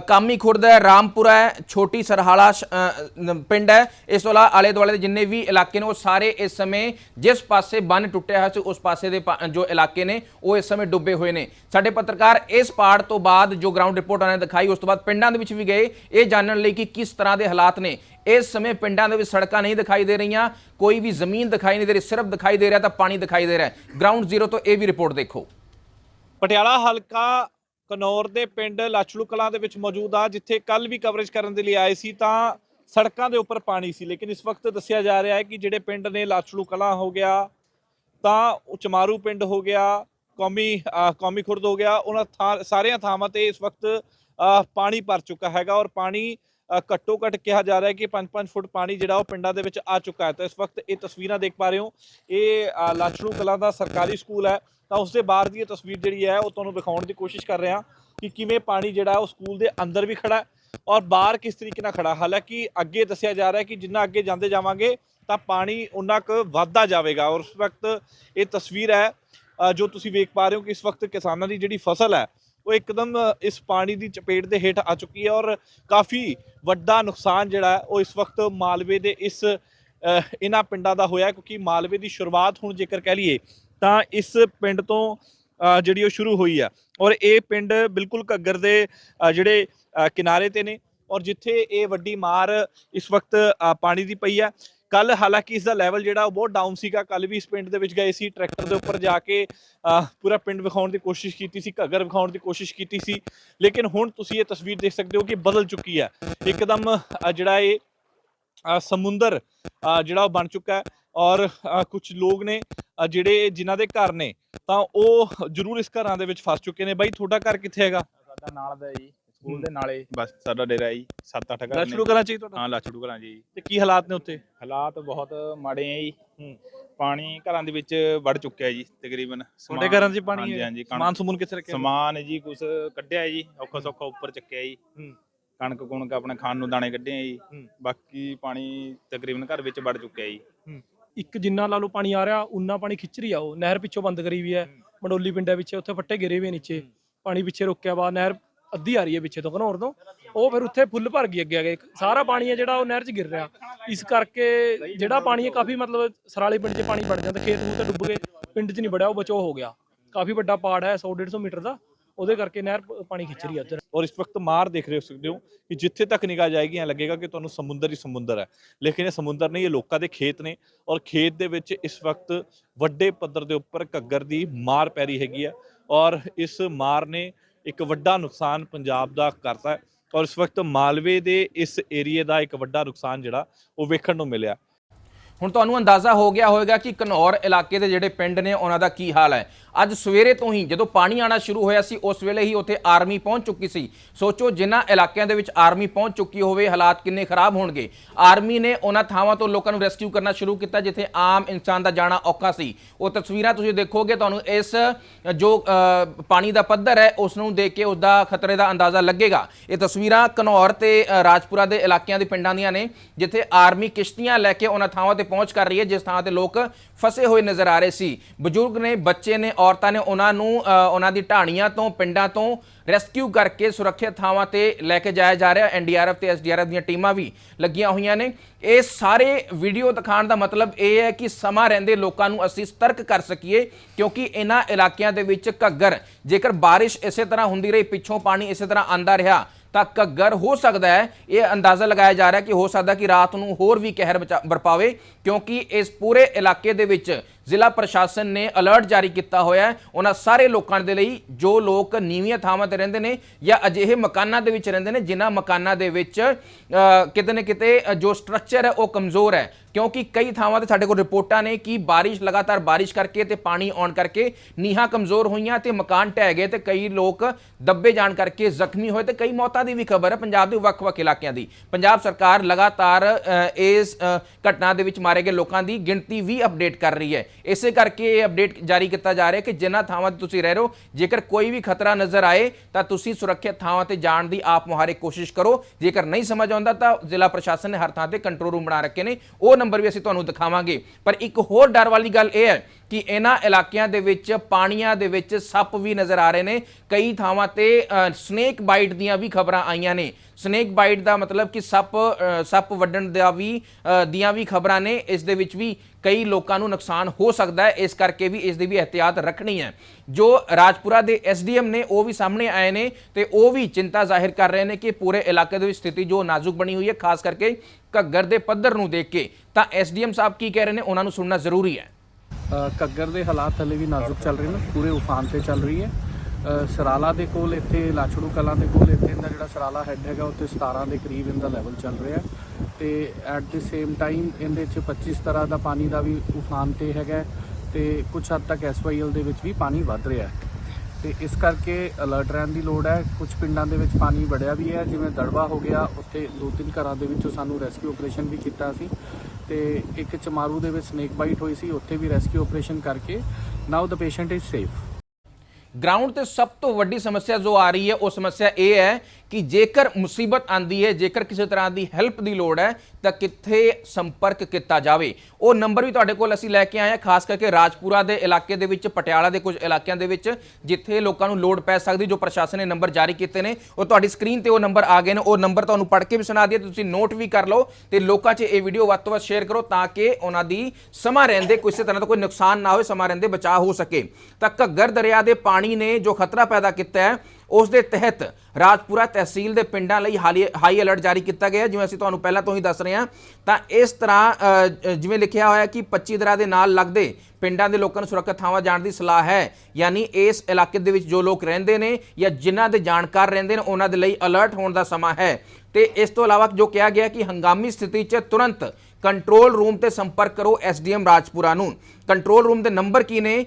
ਕਾਮੀ ਖੁਰਦ ਹੈ, ਰਾਮਪੁਰਾ ਹੈ, ਛੋਟੀ ਸਰਹਾਲਾ ਸ਼- ਪਿੰਡ ਹੈ। ਇਸ ਤੋਂ ਇਲਾਵਾ ਆਲੇ ਦੁਆਲੇ ਦੇ ਜਿੰਨੇ ਵੀ ਇਲਾਕੇ ਨੇ, ਉਹ ਸਾਰੇ ਇਸ ਸਮੇਂ ਜਿਸ ਪਾਸੇ ਬੰਨ ਟੁੱਟਿਆ ਹੋਇਆ ਸੀ, ਉਸ ਪਾਸੇ ਦੇ ਪਾ- ਜੋ ਇਲਾਕੇ ਨੇ, ਉਹ ਇਸ ਸਮੇਂ ਡੁੱਬੇ ਹੋਏ ਨੇ। ਸਾਡੇ ਪੱਤਰਕਾਰ ਇਸ ਪਾੜ ਤੋਂ ਬਾਅਦ ਜੋ ਗਰਾਊਂਡ ਰਿਪੋਰਟ ਉਹਨਾਂ ਨੇ ਦਿਖਾਈ, ਉਸ ਤੋਂ ਬਾਅਦ ਪਿੰਡਾਂ ਦੇ ਵਿੱਚ ਵੀ ਗਏ। ਇਹ ਜਾਣਨ ਲਈ ਕਿ ਕਿਸ ਤਰ੍ਹਾਂ ਦੇ ਹਾਲਾਤ ਨੇ। ਇਸ ਸਮੇਂ ਪਿੰਡਾਂ ਦੇ ਵਿੱਚ ਸੜਕਾਂ ਨਹੀਂ ਦਿਖਾਈ ਦੇ ਰਹੀਆਂ, ਕੋਈ ਵੀ ਜ਼ਮੀਨ ਦਿਖਾਈ ਨਹੀਂ ਦੇ ਰਹੀ, ਸਿਰਫ ਦਿਖਾਈ ਦੇ ਰਿਹਾ ਤਾਂ ਪਾਣੀ ਦਿਖਾਈ ਦੇ ਰਿਹਾ ਗਰਾਊਂਡ ਜ਼ੀਰੋ ਤੋਂ ਇਹ ਵੀ ਰਿਪੋਰਟ ਦੇਖੋ। ਪਟਿਆਲਾ ਹਲਕਾ ਕਨੌਰ ਦੇ ਪਿੰਡ ਲਾਚੜੂ ਕਲਾਂ ਦੇ ਵਿੱਚ ਮੌਜੂਦ ਆ, ਜਿੱਥੇ ਕੱਲ ਵੀ ਕਵਰੇਜ ਕਰਨ ਦੇ ਲਈ ਆਏ ਸੀ, ਤਾਂ ਸੜਕਾਂ ਦੇ ਉੱਪਰ ਪਾਣੀ ਸੀ। ਲੇਕਿਨ ਇਸ ਵਕਤ ਦੱਸਿਆ ਜਾ ਰਿਹਾ ਹੈ ਕਿ ਜਿਹੜੇ ਪਿੰਡ ਨੇ ਲਾਚੜੂ ਕਲਾਂ ਹੋ ਗਿਆ, ਤਾਂ ਚਮਾਰੂ ਪਿੰਡ ਹੋ ਗਿਆ, ਕੌਮੀ ਕੌਮੀ ਖੁਰਦ ਹੋ ਗਿਆ, ਉਹਨਾਂ ਥਾਂ, ਸਾਰੀਆਂ ਥਾਵਾਂ ਤੇ ਇਸ ਵਕਤ ਅਹ ਪਾਣੀ ਭਰ ਚੁੱਕਾ ਹੈਗਾ ਔਰ ਪਾਣੀ ਘੱਟੋ ਘੱਟ ਕਿਹਾ ਜਾ ਰਿਹਾ ਹੈ ਕਿ 5-5 ਫੁੱਟ ਪਾਣੀ ਜਿਹੜਾ ਉਹ ਪਿੰਡਾਂ ਦੇ ਵਿੱਚ ਆ ਚੁੱਕਾ ਹੈ। ਤਾਂ ਇਸ ਵਕਤ ਇਹ ਤਸਵੀਰਾਂ ਦੇਖ ਪਾ ਰਹੇ ਹੋ। ਇਹ ਅਹ ਕਲਾਂ ਦਾ ਸਰਕਾਰੀ ਸਕੂਲ ਹੈ। ਤਾਂ ਉਸ ਦੇ ਬਾਹਰ ਦੀ ਇਹ ਤਸਵੀਰ ਜਿਹੜੀ ਹੈ, ਉਹ ਤੁਹਾਨੂੰ ਦਿਖਾਉਣ ਦੀ ਕੋਸ਼ਿਸ਼ ਕਰ ਰਿਹਾ ਕਿ ਕਿਵੇਂ ਪਾਣੀ ਜਿਹੜਾ ਉਹ ਸਕੂਲ ਦੇ ਅੰਦਰ ਵੀ ਖੜਾ ਹੈ ਔਰ ਬਾਹਰ ਕਿਸ ਤਰੀਕੇ ਨਾਲ ਖੜਾ ਹਾਲਾਂਕਿ ਅੱਗੇ ਦੱਸਿਆ ਜਾ ਰਿਹਾ ਹੈ ਕਿ ਜਿੰਨਾ ਅੱਗੇ ਜਾਂਦੇ ਜਾਵਾਂਗੇ, ਤਾਂ ਪਾਣੀ ਉਨਾ ਕੁ ਵੱਧਦਾ ਜਾਵੇਗਾ। ਔਰ ਉਸ ਵਕਤ ਇਹ ਤਸਵੀਰ ਹੈ ਜੋ ਤੁਸੀਂ ਵੇਖ ਪਾ ਰਹੇ ਹੋ ਕਿ ਇਸ ਵਕਤ ਕਿਸਾਨਾਂ ਦੀ ਜਿਹੜੀ ਫਸਲ ਹੈ ਉਹ ਇੱਕਦਮ ਇਸ ਪਾਣੀ ਦੀ ਚਪੇਟ ਦੇ ਹੇਠ ਆ ਚੁੱਕੀ ਹੈ ਔਰ ਕਾਫੀ ਵੱਡਾ ਨੁਕਸਾਨ ਜਿਹੜਾ ਉਹ ਇਸ ਵਕਤ ਮਾਲਵੇ ਦੇ ਇਸ ਇਹਨਾਂ ਪਿੰਡਾਂ ਦਾ ਹੋਇਆ ਕਿਉਂਕਿ ਮਾਲਵੇ ਦੀ ਸ਼ੁਰੂਆਤ ਹੁਣ ਜੇਕਰ ਕਹਿ ਲਈਏ ਤਾਂ ਇਸ ਪਿੰਡ ਤੋਂ ਜਿਹੜੀ ਉਹ ਸ਼ੁਰੂ ਹੋਈ ਆ ਔਰ ਇਹ ਪਿੰਡ ਬਿਲਕੁਲ ਘੱਗਰ ਦੇ ਜਿਹੜੇ ਕਿਨਾਰੇ ਤੇ ਨੇ ਔਰ ਜਿੱਥੇ ਇਹ ਵੱਡੀ ਮਾਰ ਇਸ ਵਕਤ ਪਾਣੀ ਦੀ ਪਈ ਆ ਕੱਲ ਹਾਲਾਂਕਿ ਇਸ ਦਾ ਲੈਵਲ ਜਿਹੜਾ ਉਹ ਬਹੁਤ ਡਾਊਨ ਸੀਗਾ। ਕੱਲ ਵੀ ਇਸ ਪਿੰਡ ਦੇ ਵਿੱਚ ਗਏ ਸੀ ਟਰੈਕਟਰ ਦੇ ਉੱਪਰ ਜਾ ਕੇ ਪੂਰਾ ਪਿੰਡ ਵਿਖਾਉਣ ਦੀ ਕੋਸ਼ਿਸ਼ ਕੀਤੀ ਸੀ, ਘੱਗਰ ਵਿਖਾਉਣ ਦੀ ਕੋਸ਼ਿਸ਼ ਕੀਤੀ ਸੀ। ਲੇਕਿਨ ਹੁਣ ਤੁਸੀਂ ਇਹ ਤਸਵੀਰ ਦੇਖ ਸਕਦੇ ਹੋ ਕਿ ਬਦਲ ਚੁੱਕੀ ਹੈ। ਇੱਕਦਮ ਜਿਹੜਾ ਇਹ ਸਮੁੰਦਰ ਜਿਹੜਾ ਉਹ ਬਣ ਚੁੱਕਾ ਹੈ ਔਰ ਕੁਝ ਲੋਕ ਨੇ ਜਿਹੜੇ ਜਿਨ੍ਹਾਂ ਦੇ ਘਰ ਨੇ, ਤਾਂ ਉਹ ਜ਼ਰੂਰ ਇਸ ਘਰਾਂ ਦੇ ਵਿੱਚ ਫਸ ਚੁੱਕੇ ਨੇ। ਬਾਈ, ਤੁਹਾਡਾ ਘਰ ਕਿੱਥੇ ਹੈਗਾ? ਸਾਡਾ ਨਾਲ ਦਾ ਜੀ। ਸਕੂਲ ਦੇ ਨਾਲੇ। ਬਸ ਸਾਡਾ ਡੇਰਾ ਜੀ 7-8 ਘਰ ਨੇ। ਕਰਾਂ ਚਾਹੀਏ ਤੁਹਾਡਾ? ਹਾਂ ਲਾਚੜੂ ਕਲਾਂ ਜੀ। ਤੇ ਕੀ ਹਾਲਾਤ ਨੇ ਉੱਥੇ? ਹਾਲਾਤ ਬਹੁਤ ਮਾੜੇ ਆ ਜੀ। ਹੂੰ। ਪਾਣੀ ਘਰਾਂ ਦੇ ਵਿੱਚ ਵੜ ਚੁੱਕਿਆ ਜੀ ਤਕਰੀਬਨ ਤੁਹਾਡੇ ਸਮਾਨ- ਘਰਾਂ 'ਚ ਪਾਣੀ ਹਾਂਜੀ ਹਾਂਜੀ ਸਮਾਨ ਕਣਕ ਸਮੂਨ ਕਿੱਥੇ ਰੱਖਿਆ ਸਮਾਨ ਜੀ ਕੁਝ ਕੱਢਿਆ ਜੀ ਔਖਾ ਸੌਖਾ ਉੱਪਰ ਚੱਕਿਆ ਜੀ। ਹੂੰ। ਕਣਕ ਕੁਣਕ ਆਪਣੇ ਖਾਣ ਨੂੰ ਦਾਣੇ ਕੱਢੇ ਆ ਜੀ। ਹੂੰ। ਬਾਕੀ ਪਾਣੀ ਤਕਰੀਬਨ ਘਰ ਵਿੱਚ ਵੜ ਚੁੱਕਿਆ ਜੀ। ਇੱਕ ਜਿੰਨਾ ਲਾ ਲਓ ਪਾਣੀ ਆ ਰਿਹਾ ਉਨਾ ਪਾਣੀ ਖਿੱਚ ਰਹੀ ਆ ਉਹ। ਨਹਿਰ ਪਿੱਛੋਂ ਬੰਦ ਕਰੀ ਵੀ ਹੈ। ਮੰਡੋਲੀ ਪਿੰਡਾਂ ਵਿੱਚ ਉੱਥੇ ਫੱਟੇ ਗਿਰੇ ਵੀ ਆ ਨੀਚੇ। ਪਾਣੀ ਪਿੱਛੇ ਰੋਕਿਆ ਵਾ। ਨਹਿਰ ਅੱਧੀ ਆ ਰਹੀ ਹੈ ਪਿੱਛੇ ਤੋਂ ਘਨੌਰ ਤੋਂ। ਉਹ ਫਿਰ ਉੱਥੇ ਫੁੱਲ ਭਰ ਗਈ ਅੱਗੇ ਅੱਗੇ। ਸਾਰਾ ਪਾਣੀ ਹੈ ਜਿਹੜਾ ਉਹ ਨਹਿਰ 'ਚ ਗਿਰ ਰਿਹਾ। ਇਸ ਕਰਕੇ ਜਿਹੜਾ ਪਾਣੀ ਹੈ ਕਾਫੀ ਮਤਲਬ ਸਰਾਲੀ ਪਿੰਡ 'ਚ ਪਾਣੀ ਵੜ ਜਾਂਦਾ। ਖੇਤ ਨੂੰ ਤਾਂ ਡੁੱਬ ਗਏ, ਪਿੰਡ 'ਚ ਨਹੀਂ ਵੜਿਆ, ਉਹ ਬਚੋ ਹੋ ਗਿਆ। ਕਾਫੀ ਵੱਡਾ ਪਾੜ ਹੈ 100 150 ਮੀਟਰ ਦਾ। ਉਹਦੇ ਕਰਕੇ ਨਹਿਰ ਪਾਣੀ ਖਿੱਚ ਰਹੀ ਹੈ ਉੱਧਰ। ਔਰ ਇਸ ਵਕਤ ਮਾਰ ਦੇਖ ਰਹੇ ਹੋ ਸਕਦੇ ਹੋ ਕਿ ਜਿੱਥੇ ਤੱਕ ਨਿਗਾਹ ਜਾਏਗੀ, ਐਂ ਲੱਗੇਗਾ ਕਿ ਤੁਹਾਨੂੰ ਸਮੁੰਦਰ ਹੀ ਸਮੁੰਦਰ ਹੈ। ਲੇਕਿਨ ਇਹ ਸਮੁੰਦਰ ਨਹੀਂ, ਇਹ ਲੋਕਾਂ ਦੇ ਖੇਤ ਨੇ। ਔਰ ਖੇਤ ਦੇ ਵਿੱਚ ਇਸ ਵਕਤ ਵੱਡੇ ਪੱਧਰ ਦੇ ਉੱਪਰ ਘੱਗਰ ਦੀ ਮਾਰ ਪੈ ਰਹੀ ਹੈਗੀ ਆ ਔਰ ਇਸ ਮਾਰ ਨੇ ਇੱਕ ਵੱਡਾ ਨੁਕਸਾਨ ਪੰਜਾਬ ਦਾ ਕਰਤਾ ਔਰ ਇਸ ਵਕਤ ਮਾਲਵੇ ਦੇ ਇਸ ਏਰੀਏ ਦਾ ਇੱਕ ਵੱਡਾ ਨੁਕਸਾਨ ਜਿਹੜਾ ਉਹ ਵੇਖਣ ਨੂੰ ਮਿਲਿਆ। ਹੁਣ ਤੁਹਾਨੂੰ ਅੰਦਾਜ਼ਾ ਹੋ ਗਿਆ ਹੋਵੇਗਾ ਕਿ ਕਨੌਰ ਇਲਾਕੇ ਦੇ ਜਿਹੜੇ ਪਿੰਡ ਨੇ, ਉਹਨਾਂ ਦਾ ਕੀ ਹਾਲ ਹੈ। ਅੱਜ ਸਵੇਰੇ ਤੋਂ ਹੀ ਜਦੋਂ ਪਾਣੀ ਆਣਾ ਸ਼ੁਰੂ ਹੋਇਆ ਸੀ, ਉਸ ਵੇਲੇ ਹੀ ਉੱਥੇ ਆਰਮੀ ਪਹੁੰਚ ਚੁੱਕੀ ਸੀ। ਸੋਚੋ, ਜਿਨ੍ਹਾਂ ਇਲਾਕਿਆਂ ਦੇ ਵਿੱਚ ਆਰਮੀ ਪਹੁੰਚ ਚੁੱਕੀ ਹੋਵੇ, ਹਾਲਾਤ ਕਿੰਨੇ ਖਰਾਬ ਹੋਣਗੇ। ਆਰਮੀ ਨੇ ਉਹਨਾਂ ਥਾਵਾਂ ਤੋਂ ਲੋਕਾਂ ਨੂੰ ਰੈਸਕਿਊ ਕਰਨਾ ਸ਼ੁਰੂ ਕੀਤਾ, ਜਿੱਥੇ ਆਮ ਇਨਸਾਨ ਦਾ ਜਾਣਾ ਔਖਾ ਸੀ। ਉਹ ਤਸਵੀਰਾਂ ਤੁਸੀਂ ਦੇਖੋਗੇ, ਤੁਹਾਨੂੰ ਇਸ ਜੋ ਪਾਣੀ ਦਾ ਪੱਧਰ ਹੈ, ਉਸ ਨੂੰ ਦੇਖ ਕੇ ਉਸ ਦਾ ਖਤਰੇ ਦਾ ਅੰਦਾਜ਼ਾ ਲੱਗੇਗਾ। ਇਹ ਤਸਵੀਰਾਂ ਕਨੌਰ ਤੇ ਰਾਜਪੁਰਾ ਦੇ ਇਲਾਕਿਆਂ ਦੇ ਪਿੰਡਾਂ ਦੀਆਂ ਨੇ, ਜਿੱਥੇ ਆਰਮੀ ਕਿਸ਼ਤੀਆਂ ਲੈ ਕੇ ਉਹਨਾਂ ਥਾਵਾਂ ਤੇ ਪਹੁੰਚ ਕਰ ਰਹੀ ਹੈ, ਜਿਸ ਥਾਂ ਤੇ ਲੋਕ ਫਸੇ ਹੋਏ ਨਜ਼ਰ ਆ ਰਹੇ ਸੀ। ਬਜ਼ੁਰਗ ਨੇ, ਬੱਚੇ ਨੇ, ਔਰਤਾਂ ਨੇ ਉਹਨਾਂ ਨੂੰ ਉਹਨਾਂ ਦੀ ਢਾਣੀਆਂ ਤੋਂ, ਪਿੰਡਾਂ ਤੋਂ ਰੈਸਕਿਊ ਕਰਕੇ ਸੁਰੱਖਿਅਤ ਥਾਵਾਂ ਤੇ ਲੈ ਕੇ ਜਾਇਆ ਜਾ ਰਿਹਾ। ਐਨਡੀਆਰਐਫ ਤੇ ਐਸਡੀਆਰਐਫ ਦੀਆਂ ਟੀਮਾਂ ਵੀ ਲੱਗੀਆਂ ਹੋਈਆਂ ਨੇ। ਇਹ ਸਾਰੇ ਵੀਡੀਓ ਦਿਖਾਉਣ ਦਾ ਮਤਲਬ ਇਹ ਹੈ ਕਿ ਸਮਾਂ ਰਹਿੰਦੇ ਲੋਕਾਂ ਨੂੰ ਅਸੀਂ ਸਤਰਕ ਕਰ ਸਕੀਏ, ਕਿਉਂਕਿ ਇਹਨਾਂ ਇਲਾਕਿਆਂ ਦੇ ਵਿੱਚ ਘੱਗਰ, ਜੇਕਰ ਬਾਰਿਸ਼ ਇਸੇ ਤਰ੍ਹਾਂ ਹੁੰਦੀ ਰਹੀ, ਪਿੱਛੋਂ ਪਾਣੀ ਇਸੇ ਤਰ੍ਹਾਂ ਆਂਦਾ ਰਿਹਾ ਤਾਂ ਘੱਗਰ ਹੋ ਸਕਦਾ ਹੈ, ਇਹ ਅੰਦਾਜ਼ਾ ਲਗਾਇਆ ਜਾ ਰਿਹਾ ਕਿ ਹੋ ਸਕਦਾ ਕਿ ਰਾਤ ਨੂੰ ਹੋਰ ਵੀ ਕਹਿਰ ਬਚਾ- ਬਰਪਾਵੇ ਕਿਉਂਕਿ ਇਸ ਪੂਰੇ ਇਲਾਕੇ ਦੇ ਵਿੱਚ ਜ਼ਿਲ੍ਹਾ ਪ੍ਰਸ਼ਾਸਨ ਨੇ ਅਲਰਟ ਜਾਰੀ ਕੀਤਾ ਹੋਇਆ ਹੈ। ਉਹਨਾਂ ਸਾਰੇ ਲੋਕਾਂ ਦੇ ਲਈ ਜੋ ਲੋਕ ਨੀਵੀਆਂ ਥਾਵਾਂ ਤੇ ਰਹਿੰਦੇ ਨੇ ਜਾਂ ਅਜਿਹੇ ਮਕਾਨਾਂ ਦੇ ਵਿੱਚ ਰਹਿੰਦੇ ਨੇ, ਜਿਨ੍ਹਾਂ ਮਕਾਨਾਂ ਦੇ ਵਿੱਚ ਕਿਤੇ ਨਾ ਕਿਤੇ ਜੋ ਸਟਰਕਚਰ ਹੈ, ਉਹ ਕਮਜ਼ੋਰ ਹੈ। ਕਿਉਂਕਿ ਕਈ ਥਾਵਾਂ ਤੇ ਸਾਡੇ ਕੋਲ ਰਿਪੋਰਟਾਂ ਨੇ ਕਿ ਬਾਰਿਸ਼ ਲਗਾਤਾਰ ਬਾਰਿਸ਼ ਕਰਕੇ ਤੇ ਪਾਣੀ ਆਉਣ ਕਰਕੇ ਨੀਹਾਂ ਕਮਜ਼ੋਰ ਹੋਈਆਂ ਤੇ ਮਕਾਨ ਢਹਿ ਗਏ ਤੇ ਕਈ ਲੋਕ ਦੱਬੇ ਜਾਣ ਕਰਕੇ ਜ਼ਖਮੀ ਹੋਏ ਤੇ ਕਈ ਮੌਤਾਂ ਦੀ ਵੀ ਖਬਰ ਹੈ ਪੰਜਾਬ ਦੇ ਵੱਖ-ਵੱਖ ਇਲਾਕਿਆਂ ਦੀ। ਪੰਜਾਬ ਸਰਕਾਰ ਲਗਾਤਾਰ ਇਸ ਘਟਨਾ ਦੇ ਵਿੱਚ ਮਾਰੇ ਗਏ ਲੋਕਾਂ ਦੀ ਗਿਣਤੀ ਵੀ ਅਪਡੇਟ ਕਰ ਰਹੀ ਹੈ। ਇਸੇ ਕਰਕੇ ਇਹ ਅਪਡੇਟ ਜਾਰੀ ਕੀਤਾ ਜਾ ਰਿਹਾ ਕਿ ਜਿਨ੍ਹਾਂ ਥਾਵਾਂ ਤੇ ਤੁਸੀਂ ਰਹਿ ਰਹੇ ਹੋ, ਜੇਕਰ ਕੋਈ ਵੀ ਖਤਰਾ ਨਜ਼ਰ ਆਏ ਤਾਂ ਤੁਸੀਂ ਸੁਰੱਖਿਅਤ ਥਾਵਾਂ ਤੇ ਜਾਣ ਦੀ ਆਪ ਮੁਹਾਰੇ ਕੋਸ਼ਿਸ਼ ਕਰੋ। ਜੇਕਰ ਨਹੀਂ ਸਮਝ ਆਉਂਦਾ ਤਾਂ ਜ਼ਿਲ੍ਹਾ ਪ੍ਰਸ਼ਾਸਨ ਨੇ ਹਰ ਥਾਂ ਤੇ ਕੰਟਰੋਲ ਰੂਮ ਬਣਾ ਰੱਖੇ ਨੇ। ਉਹ ਨੰਬਰ ਵੀ ਅਸੀਂ ਤੁਹਾਨੂੰ ਦਿਖਾਵਾਂਗੇ। ਪਰ ਇੱਕ ਹੋਰ ਡਰ ਵਾਲੀ ਗੱਲ ਇਹ ਹੈ ਕਿ ਇਹਨਾਂ ਇਲਾਕਿਆਂ ਦੇ ਵਿੱਚ, ਪਾਣੀਆਂ ਦੇ ਵਿੱਚ ਸੱਪ ਵੀ ਨਜ਼ਰ ਆ ਰਹੇ ਨੇ। ਕਈ ਥਾਵਾਂ ਤੇ ਸਨੇਕ ਬਾਈਟ ਦੀਆਂ ਵੀ ਖਬਰਾਂ ਆਈਆਂ ਨੇ। ਸਨੇਕ ਬਾਈਟ ਦਾ ਮਤਲਬ ਕਿ ਸੱਪ ਸੱਪ ਵੱਢਣ ਦਾ ਵੀ ਦੀਆਂ ਵੀ ਖਬਰਾਂ ਨੇ। ਇਸ ਦੇ ਵਿੱਚ ਵੀ ਕਈ ਲੋਕਾਂ ਨੂੰ ਨੁਕਸਾਨ ਹੋ ਸਕਦਾ ਹੈ। ਇਸ ਕਰਕੇ ਵੀ ਇਸ ਦੀ ਵੀ ਇhtiyat ਰੱਖਣੀ ਹੈ। ਜੋ ਰਾਜਪੁਰਾ ਦੇ ਐਸਡੀਐਮ ਨੇ, ਉਹ ਵੀ ਸਾਹਮਣੇ ਆਏ ਨੇ ਤੇ ਉਹ ਵੀ ਚਿੰਤਾ ਜ਼ਾਹਿਰ ਕਰ ਰਹੇ ਨੇ ਕਿ ਪੂਰੇ ਇਲਾਕੇ ਦੇ ਵਿੱਚ ਸਥਿਤੀ ਜੋ ਨਾਜ਼ੁਕ ਬਣੀ ਹੋਈ ਹੈ, ਖਾਸ ਕਰਕੇ ਘੱਗਰ ਦੇ ਪੱਧਰ ਨੂੰ ਦੇਖ ਕੇ, ਤਾਂ ਐਸਡੀਐਮ ਸਾਹਿਬ ਕੀ ਕਹਿ ਰਹੇ ਨੇ? ਉਹਨਾਂ ਨੂੰ ਸੁਣਨਾ ਜ਼ਰੂਰੀ ਹੈ। ਘੱਗਰ ਦੇ ਹਾਲਾਤ ਹਲੇ ਵੀ ਨਾਜ਼ੁਕ ਚੱਲ ਰਹੇ ਨੇ, ਪੂਰੇ ਉਫਾਨ ਤੇ ਚੱਲ ਰਹੀ ਹੈ। ਸਰਾਲਾ ਦੇ ਕੋਲ ਇੱਥੇ, ਲਾਛੜੂ ਕਲਾਂ ਦੇ ਕੋਲ ਇੱਥੇ ਇਹਦਾ ਜਿਹੜਾ ਸਰਾਲਾ ਹੈੱਡ ਹੈਗਾ ਉੱਤੇ 17 ਦੇ ਕਰੀਬ ਇਹਦਾ ਲੈਵਲ ਚੱਲ ਰਿਹਾ ਹੈ। ਤੇ ਐਟ ਦੀ ਸੇਮ ਟਾਈਮ ਇਹਦੇ ਚ 25 ਤਰ੍ਹਾਂ ਦਾ ਪਾਣੀ ਦਾ ਵੀ ਉਫਾਨ ਤੇ ਹੈਗਾ ਹੈ ਤੇ ਕੁਝ ਹੱਦ ਤੱਕ ਐਸਵਾਈਐਲ ਦੇ ਵਿੱਚ ਵੀ ਪਾਣੀ ਵੱਧ ਰਿਹਾ ਹੈ। ਤੇ ਇਸ ਕਰਕੇ ਅਲਰਟ ਰਹਿਣ ਦੀ ਲੋੜ ਹੈ। ਕੁਝ ਪਿੰਡਾਂ ਦੇ ਵਿੱਚ ਪਾਣੀ ਵੜਿਆ ਵੀ ਹੈ, ਜਿਵੇਂ ਦੜਵਾ ਹੋ ਗਿਆ, ਉੱਥੇ ਦੋ ਤਿੰਨ ਘਰਾਂ ਦੇ ਵਿੱਚੋਂ ਸਾਨੂੰ ਰੈਸਕਿਊ ਆਪਰੇਸ਼ਨ ਵੀ ਕੀਤਾ ਸੀ। ਤੇ ਇੱਕ ਚਮਾਰੂ ਦੇ ਵਿੱਚ ਸਨੇਕ ਬਾਈਟ ਹੋਈ ਸੀ, ਉੱਥੇ ਵੀ ਰੈਸਕਿਊ ਆਪਰੇਸ਼ਨ ਕਰਕੇ। Now the patient is safe ground ਤੇ ਸਭ ਤੋਂ ਵੱਡੀ ਸਮੱਸਿਆ ਜੋ ਆ ਰਹੀ ਹੈ, ਉਹ ਸਮੱਸਿਆ ਇਹ ਹੈ ਕਿ ਜੇਕਰ ਮੁਸੀਬਤ ਆਂਦੀ ਹੈ, ਜੇਕਰ ਕਿਸੇ ਤਰ੍ਹਾਂ ਦੀ ਹੈਲਪ ਦੀ ਲੋੜ ਹੈ, ਤਾਂ ਕਿੱਥੇ ਸੰਪਰਕ ਕੀਤਾ ਜਾਵੇ? ਉਹ ਨੰਬਰ ਵੀ ਤੁਹਾਡੇ ਕੋਲ ਅਸੀਂ ਲੈ ਕੇ ਆਏ ਹਾਂ, ਖਾਸ ਕਰਕੇ ਰਾਜਪੁਰਾ ਦੇ ਇਲਾਕੇ ਦੇ ਵਿੱਚ, ਪਟਿਆਲਾ ਦੇ ਕੁਝ ਇਲਾਕਿਆਂ ਦੇ ਵਿੱਚ, ਜਿੱਥੇ ਲੋਕਾਂ ਨੂੰ ਲੋੜ ਪੈ ਸਕਦੀ, ਜੋ ਪ੍ਰਸ਼ਾਸਨ ਨੇ ਨੰਬਰ ਜਾਰੀ ਕੀਤੇ ਨੇ। ਉਹ ਤੁਹਾਡੀ ਸਕਰੀਨ ਤੇ ਉਹ ਨੰਬਰ ਆ ਗਏ ਨੇ। ਉਹ ਨੰਬਰ ਤੁਹਾਨੂੰ ਪੜ੍ਹ ਕੇ ਵੀ ਸੁਣਾ ਦਈਏ, ਤੁਸੀਂ ਨੋਟ ਵੀ ਕਰ ਲਓ ਤੇ ਲੋਕਾਂ 'ਚ ਇਹ ਵੀਡੀਓ ਵੱਧ ਤੋਂ ਵੱਧ ਸ਼ੇਅਰ ਕਰੋ ਤਾਂ ਕਿ ਉਹਨਾਂ ਦੀ ਸਮਾਂ ਰਹਿੰਦੇ ਕਿਸੇ ਤਰ੍ਹਾਂ ਦਾ ਕੋਈ ਨੁਕਸਾਨ ਨਾ ਹੋਵੇ ਸਮਾਂ ਰਹਿੰਦੇ ਬਚਾਅ ਹੋ ਸਕੇ। ਤਾਂ ਘੱਗਰ ਦਰਿਆ ਦੇ ਪਾਣੀ ਨੇ ਜੋ ਖਤਰਾ ਪੈਦਾ ਕੀਤਾ ਹੈ ਉਸ ਦੇ ਤਹਿਤ ਰਾਜਪੁਰਾ ਤਹਿਸੀਲ ਦੇ ਪਿੰਡਾਂ ਲਈ ਹਾਲੀ- ਹਾਈ ਅਲਰਟ ਜਾਰੀ ਕੀਤਾ ਗਿਆ। ਜਿਵੇਂ ਅਸੀਂ ਤੁਹਾਨੂੰ ਪਹਿਲਾਂ ਤੋਂ ਹੀ ਦੱਸ ਰਹੇ ਹਾਂ, ਤਾਂ ਇਸ ਤਰ੍ਹਾਂ ਜਿਵੇਂ ਲਿਖਿਆ ਹੋਇਆ ਕਿ 25 ਦਰਿਆ ਦੇ ਨਾਲ ਲੱਗਦੇ ਪਿੰਡਾਂ ਦੇ ਲੋਕਾਂ ਨੂੰ ਸੁਰੱਖਿਅਤ ਥਾਵਾਂ ਜਾਣ ਦੀ ਸਲਾਹ ਹੈ। ਯਾਨੀ ਇਸ ਇਲਾਕੇ ਦੇ ਵਿੱਚ ਜੋ ਲੋਕ ਰਹਿੰਦੇ ਨੇ ਜਾਂ ਜਿਨ੍ਹਾਂ ਦੇ ਜਾਣਕਾਰ ਰਹਿੰਦੇ ਨੇ, ਉਹਨਾਂ ਦੇ ਲਈ ਅਲਰਟ ਹੋਣ ਦਾ ਸਮਾਂ ਹੈ। ਤੇ ਇਸ ਤੋਂ ਇਲਾਵਾ ਜੋ ਕਿਹਾ ਗਿਆ ਕਿ ਹੰਗਾਮੀ ਸਥਿਤੀ 'ਚ ਤੁਰੰਤ ਕੰਟਰੋਲ ਰੂਮ ਤੇ ਸੰਪਰਕ ਕਰੋ ਐਸਡੀਐਮ ਰਾਜਪੁਰਾ ਨੂੰ। ਕੰਟਰੋਲ ਰੂਮ ਦੇ ਨੰਬਰ ਕੀ ਨੇ?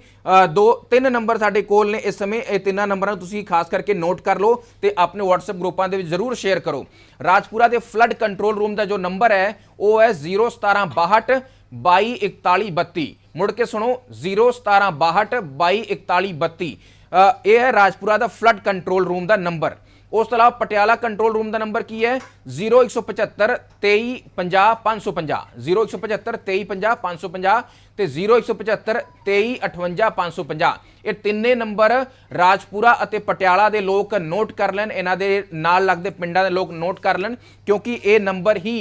ਦੋ ਤਿੰਨ ਨੰਬਰ ਸਾਡੇ ਕੋਲ ਨੇ ਇਸ ਸਮੇਂ। ਇਹ ਤਿੰਨਾਂ ਨੰਬਰਾਂ ਨੂੰ ਤੁਸੀਂ ਖਾਸ ਕਰਕੇ ਨੋਟ ਕਰ ਲਓ ਤੇ ਆਪਣੇ WhatsApp ਗਰੁੱਪਾਂ ਦੇ ਵਿੱਚ ਜ਼ਰੂਰ ਸ਼ੇਅਰ ਕਰੋ। ਰਾਜਪੁਰਾ ਦੇ ਫਲੱਡ ਕੰਟਰੋਲ ਰੂਮ ਦਾ ਜੋ ਨੰਬਰ ਹੈ ਉਹ ਹੈ 01762 224132 ਮੁੜ ਕੇ ਸੁਣੋ 01762 224132 ਅ, ਇਹ ਹੈ ਰਾਜਪੁਰਾ ਦਾ ਫਲੱਡ ਕੰਟਰੋਲ ਰੂਮ ਦਾ ਨੰਬਰ। ਉਸ ਤੋਂ ਇਲਾਵਾ ਪਟਿਆਲਾ ਕੰਟਰੋਲ ਰੂਮ ਦਾ ਨੰਬਰ ਕੀ ਹੈ? 0175 2350 550 0175 2350 550 ਤੇ 0175 2358 550 ਇਹ ਤਿੰਨੇ ਨੰਬਰ ਰਾਜਪੁਰਾ ਅਤੇ ਪਟਿਆਲਾ ਦੇ ਲੋਕ ਨੋਟ ਕਰ ਲੈਣ, ਇਹਨਾਂ ਦੇ ਨਾਲ ਲੱਗਦੇ ਪਿੰਡਾਂ ਦੇ ਲੋਕ ਨੋਟ ਕਰ ਲੈਣ, ਕਿਉਂਕਿ ਇਹ ਨੰਬਰ ਹੀ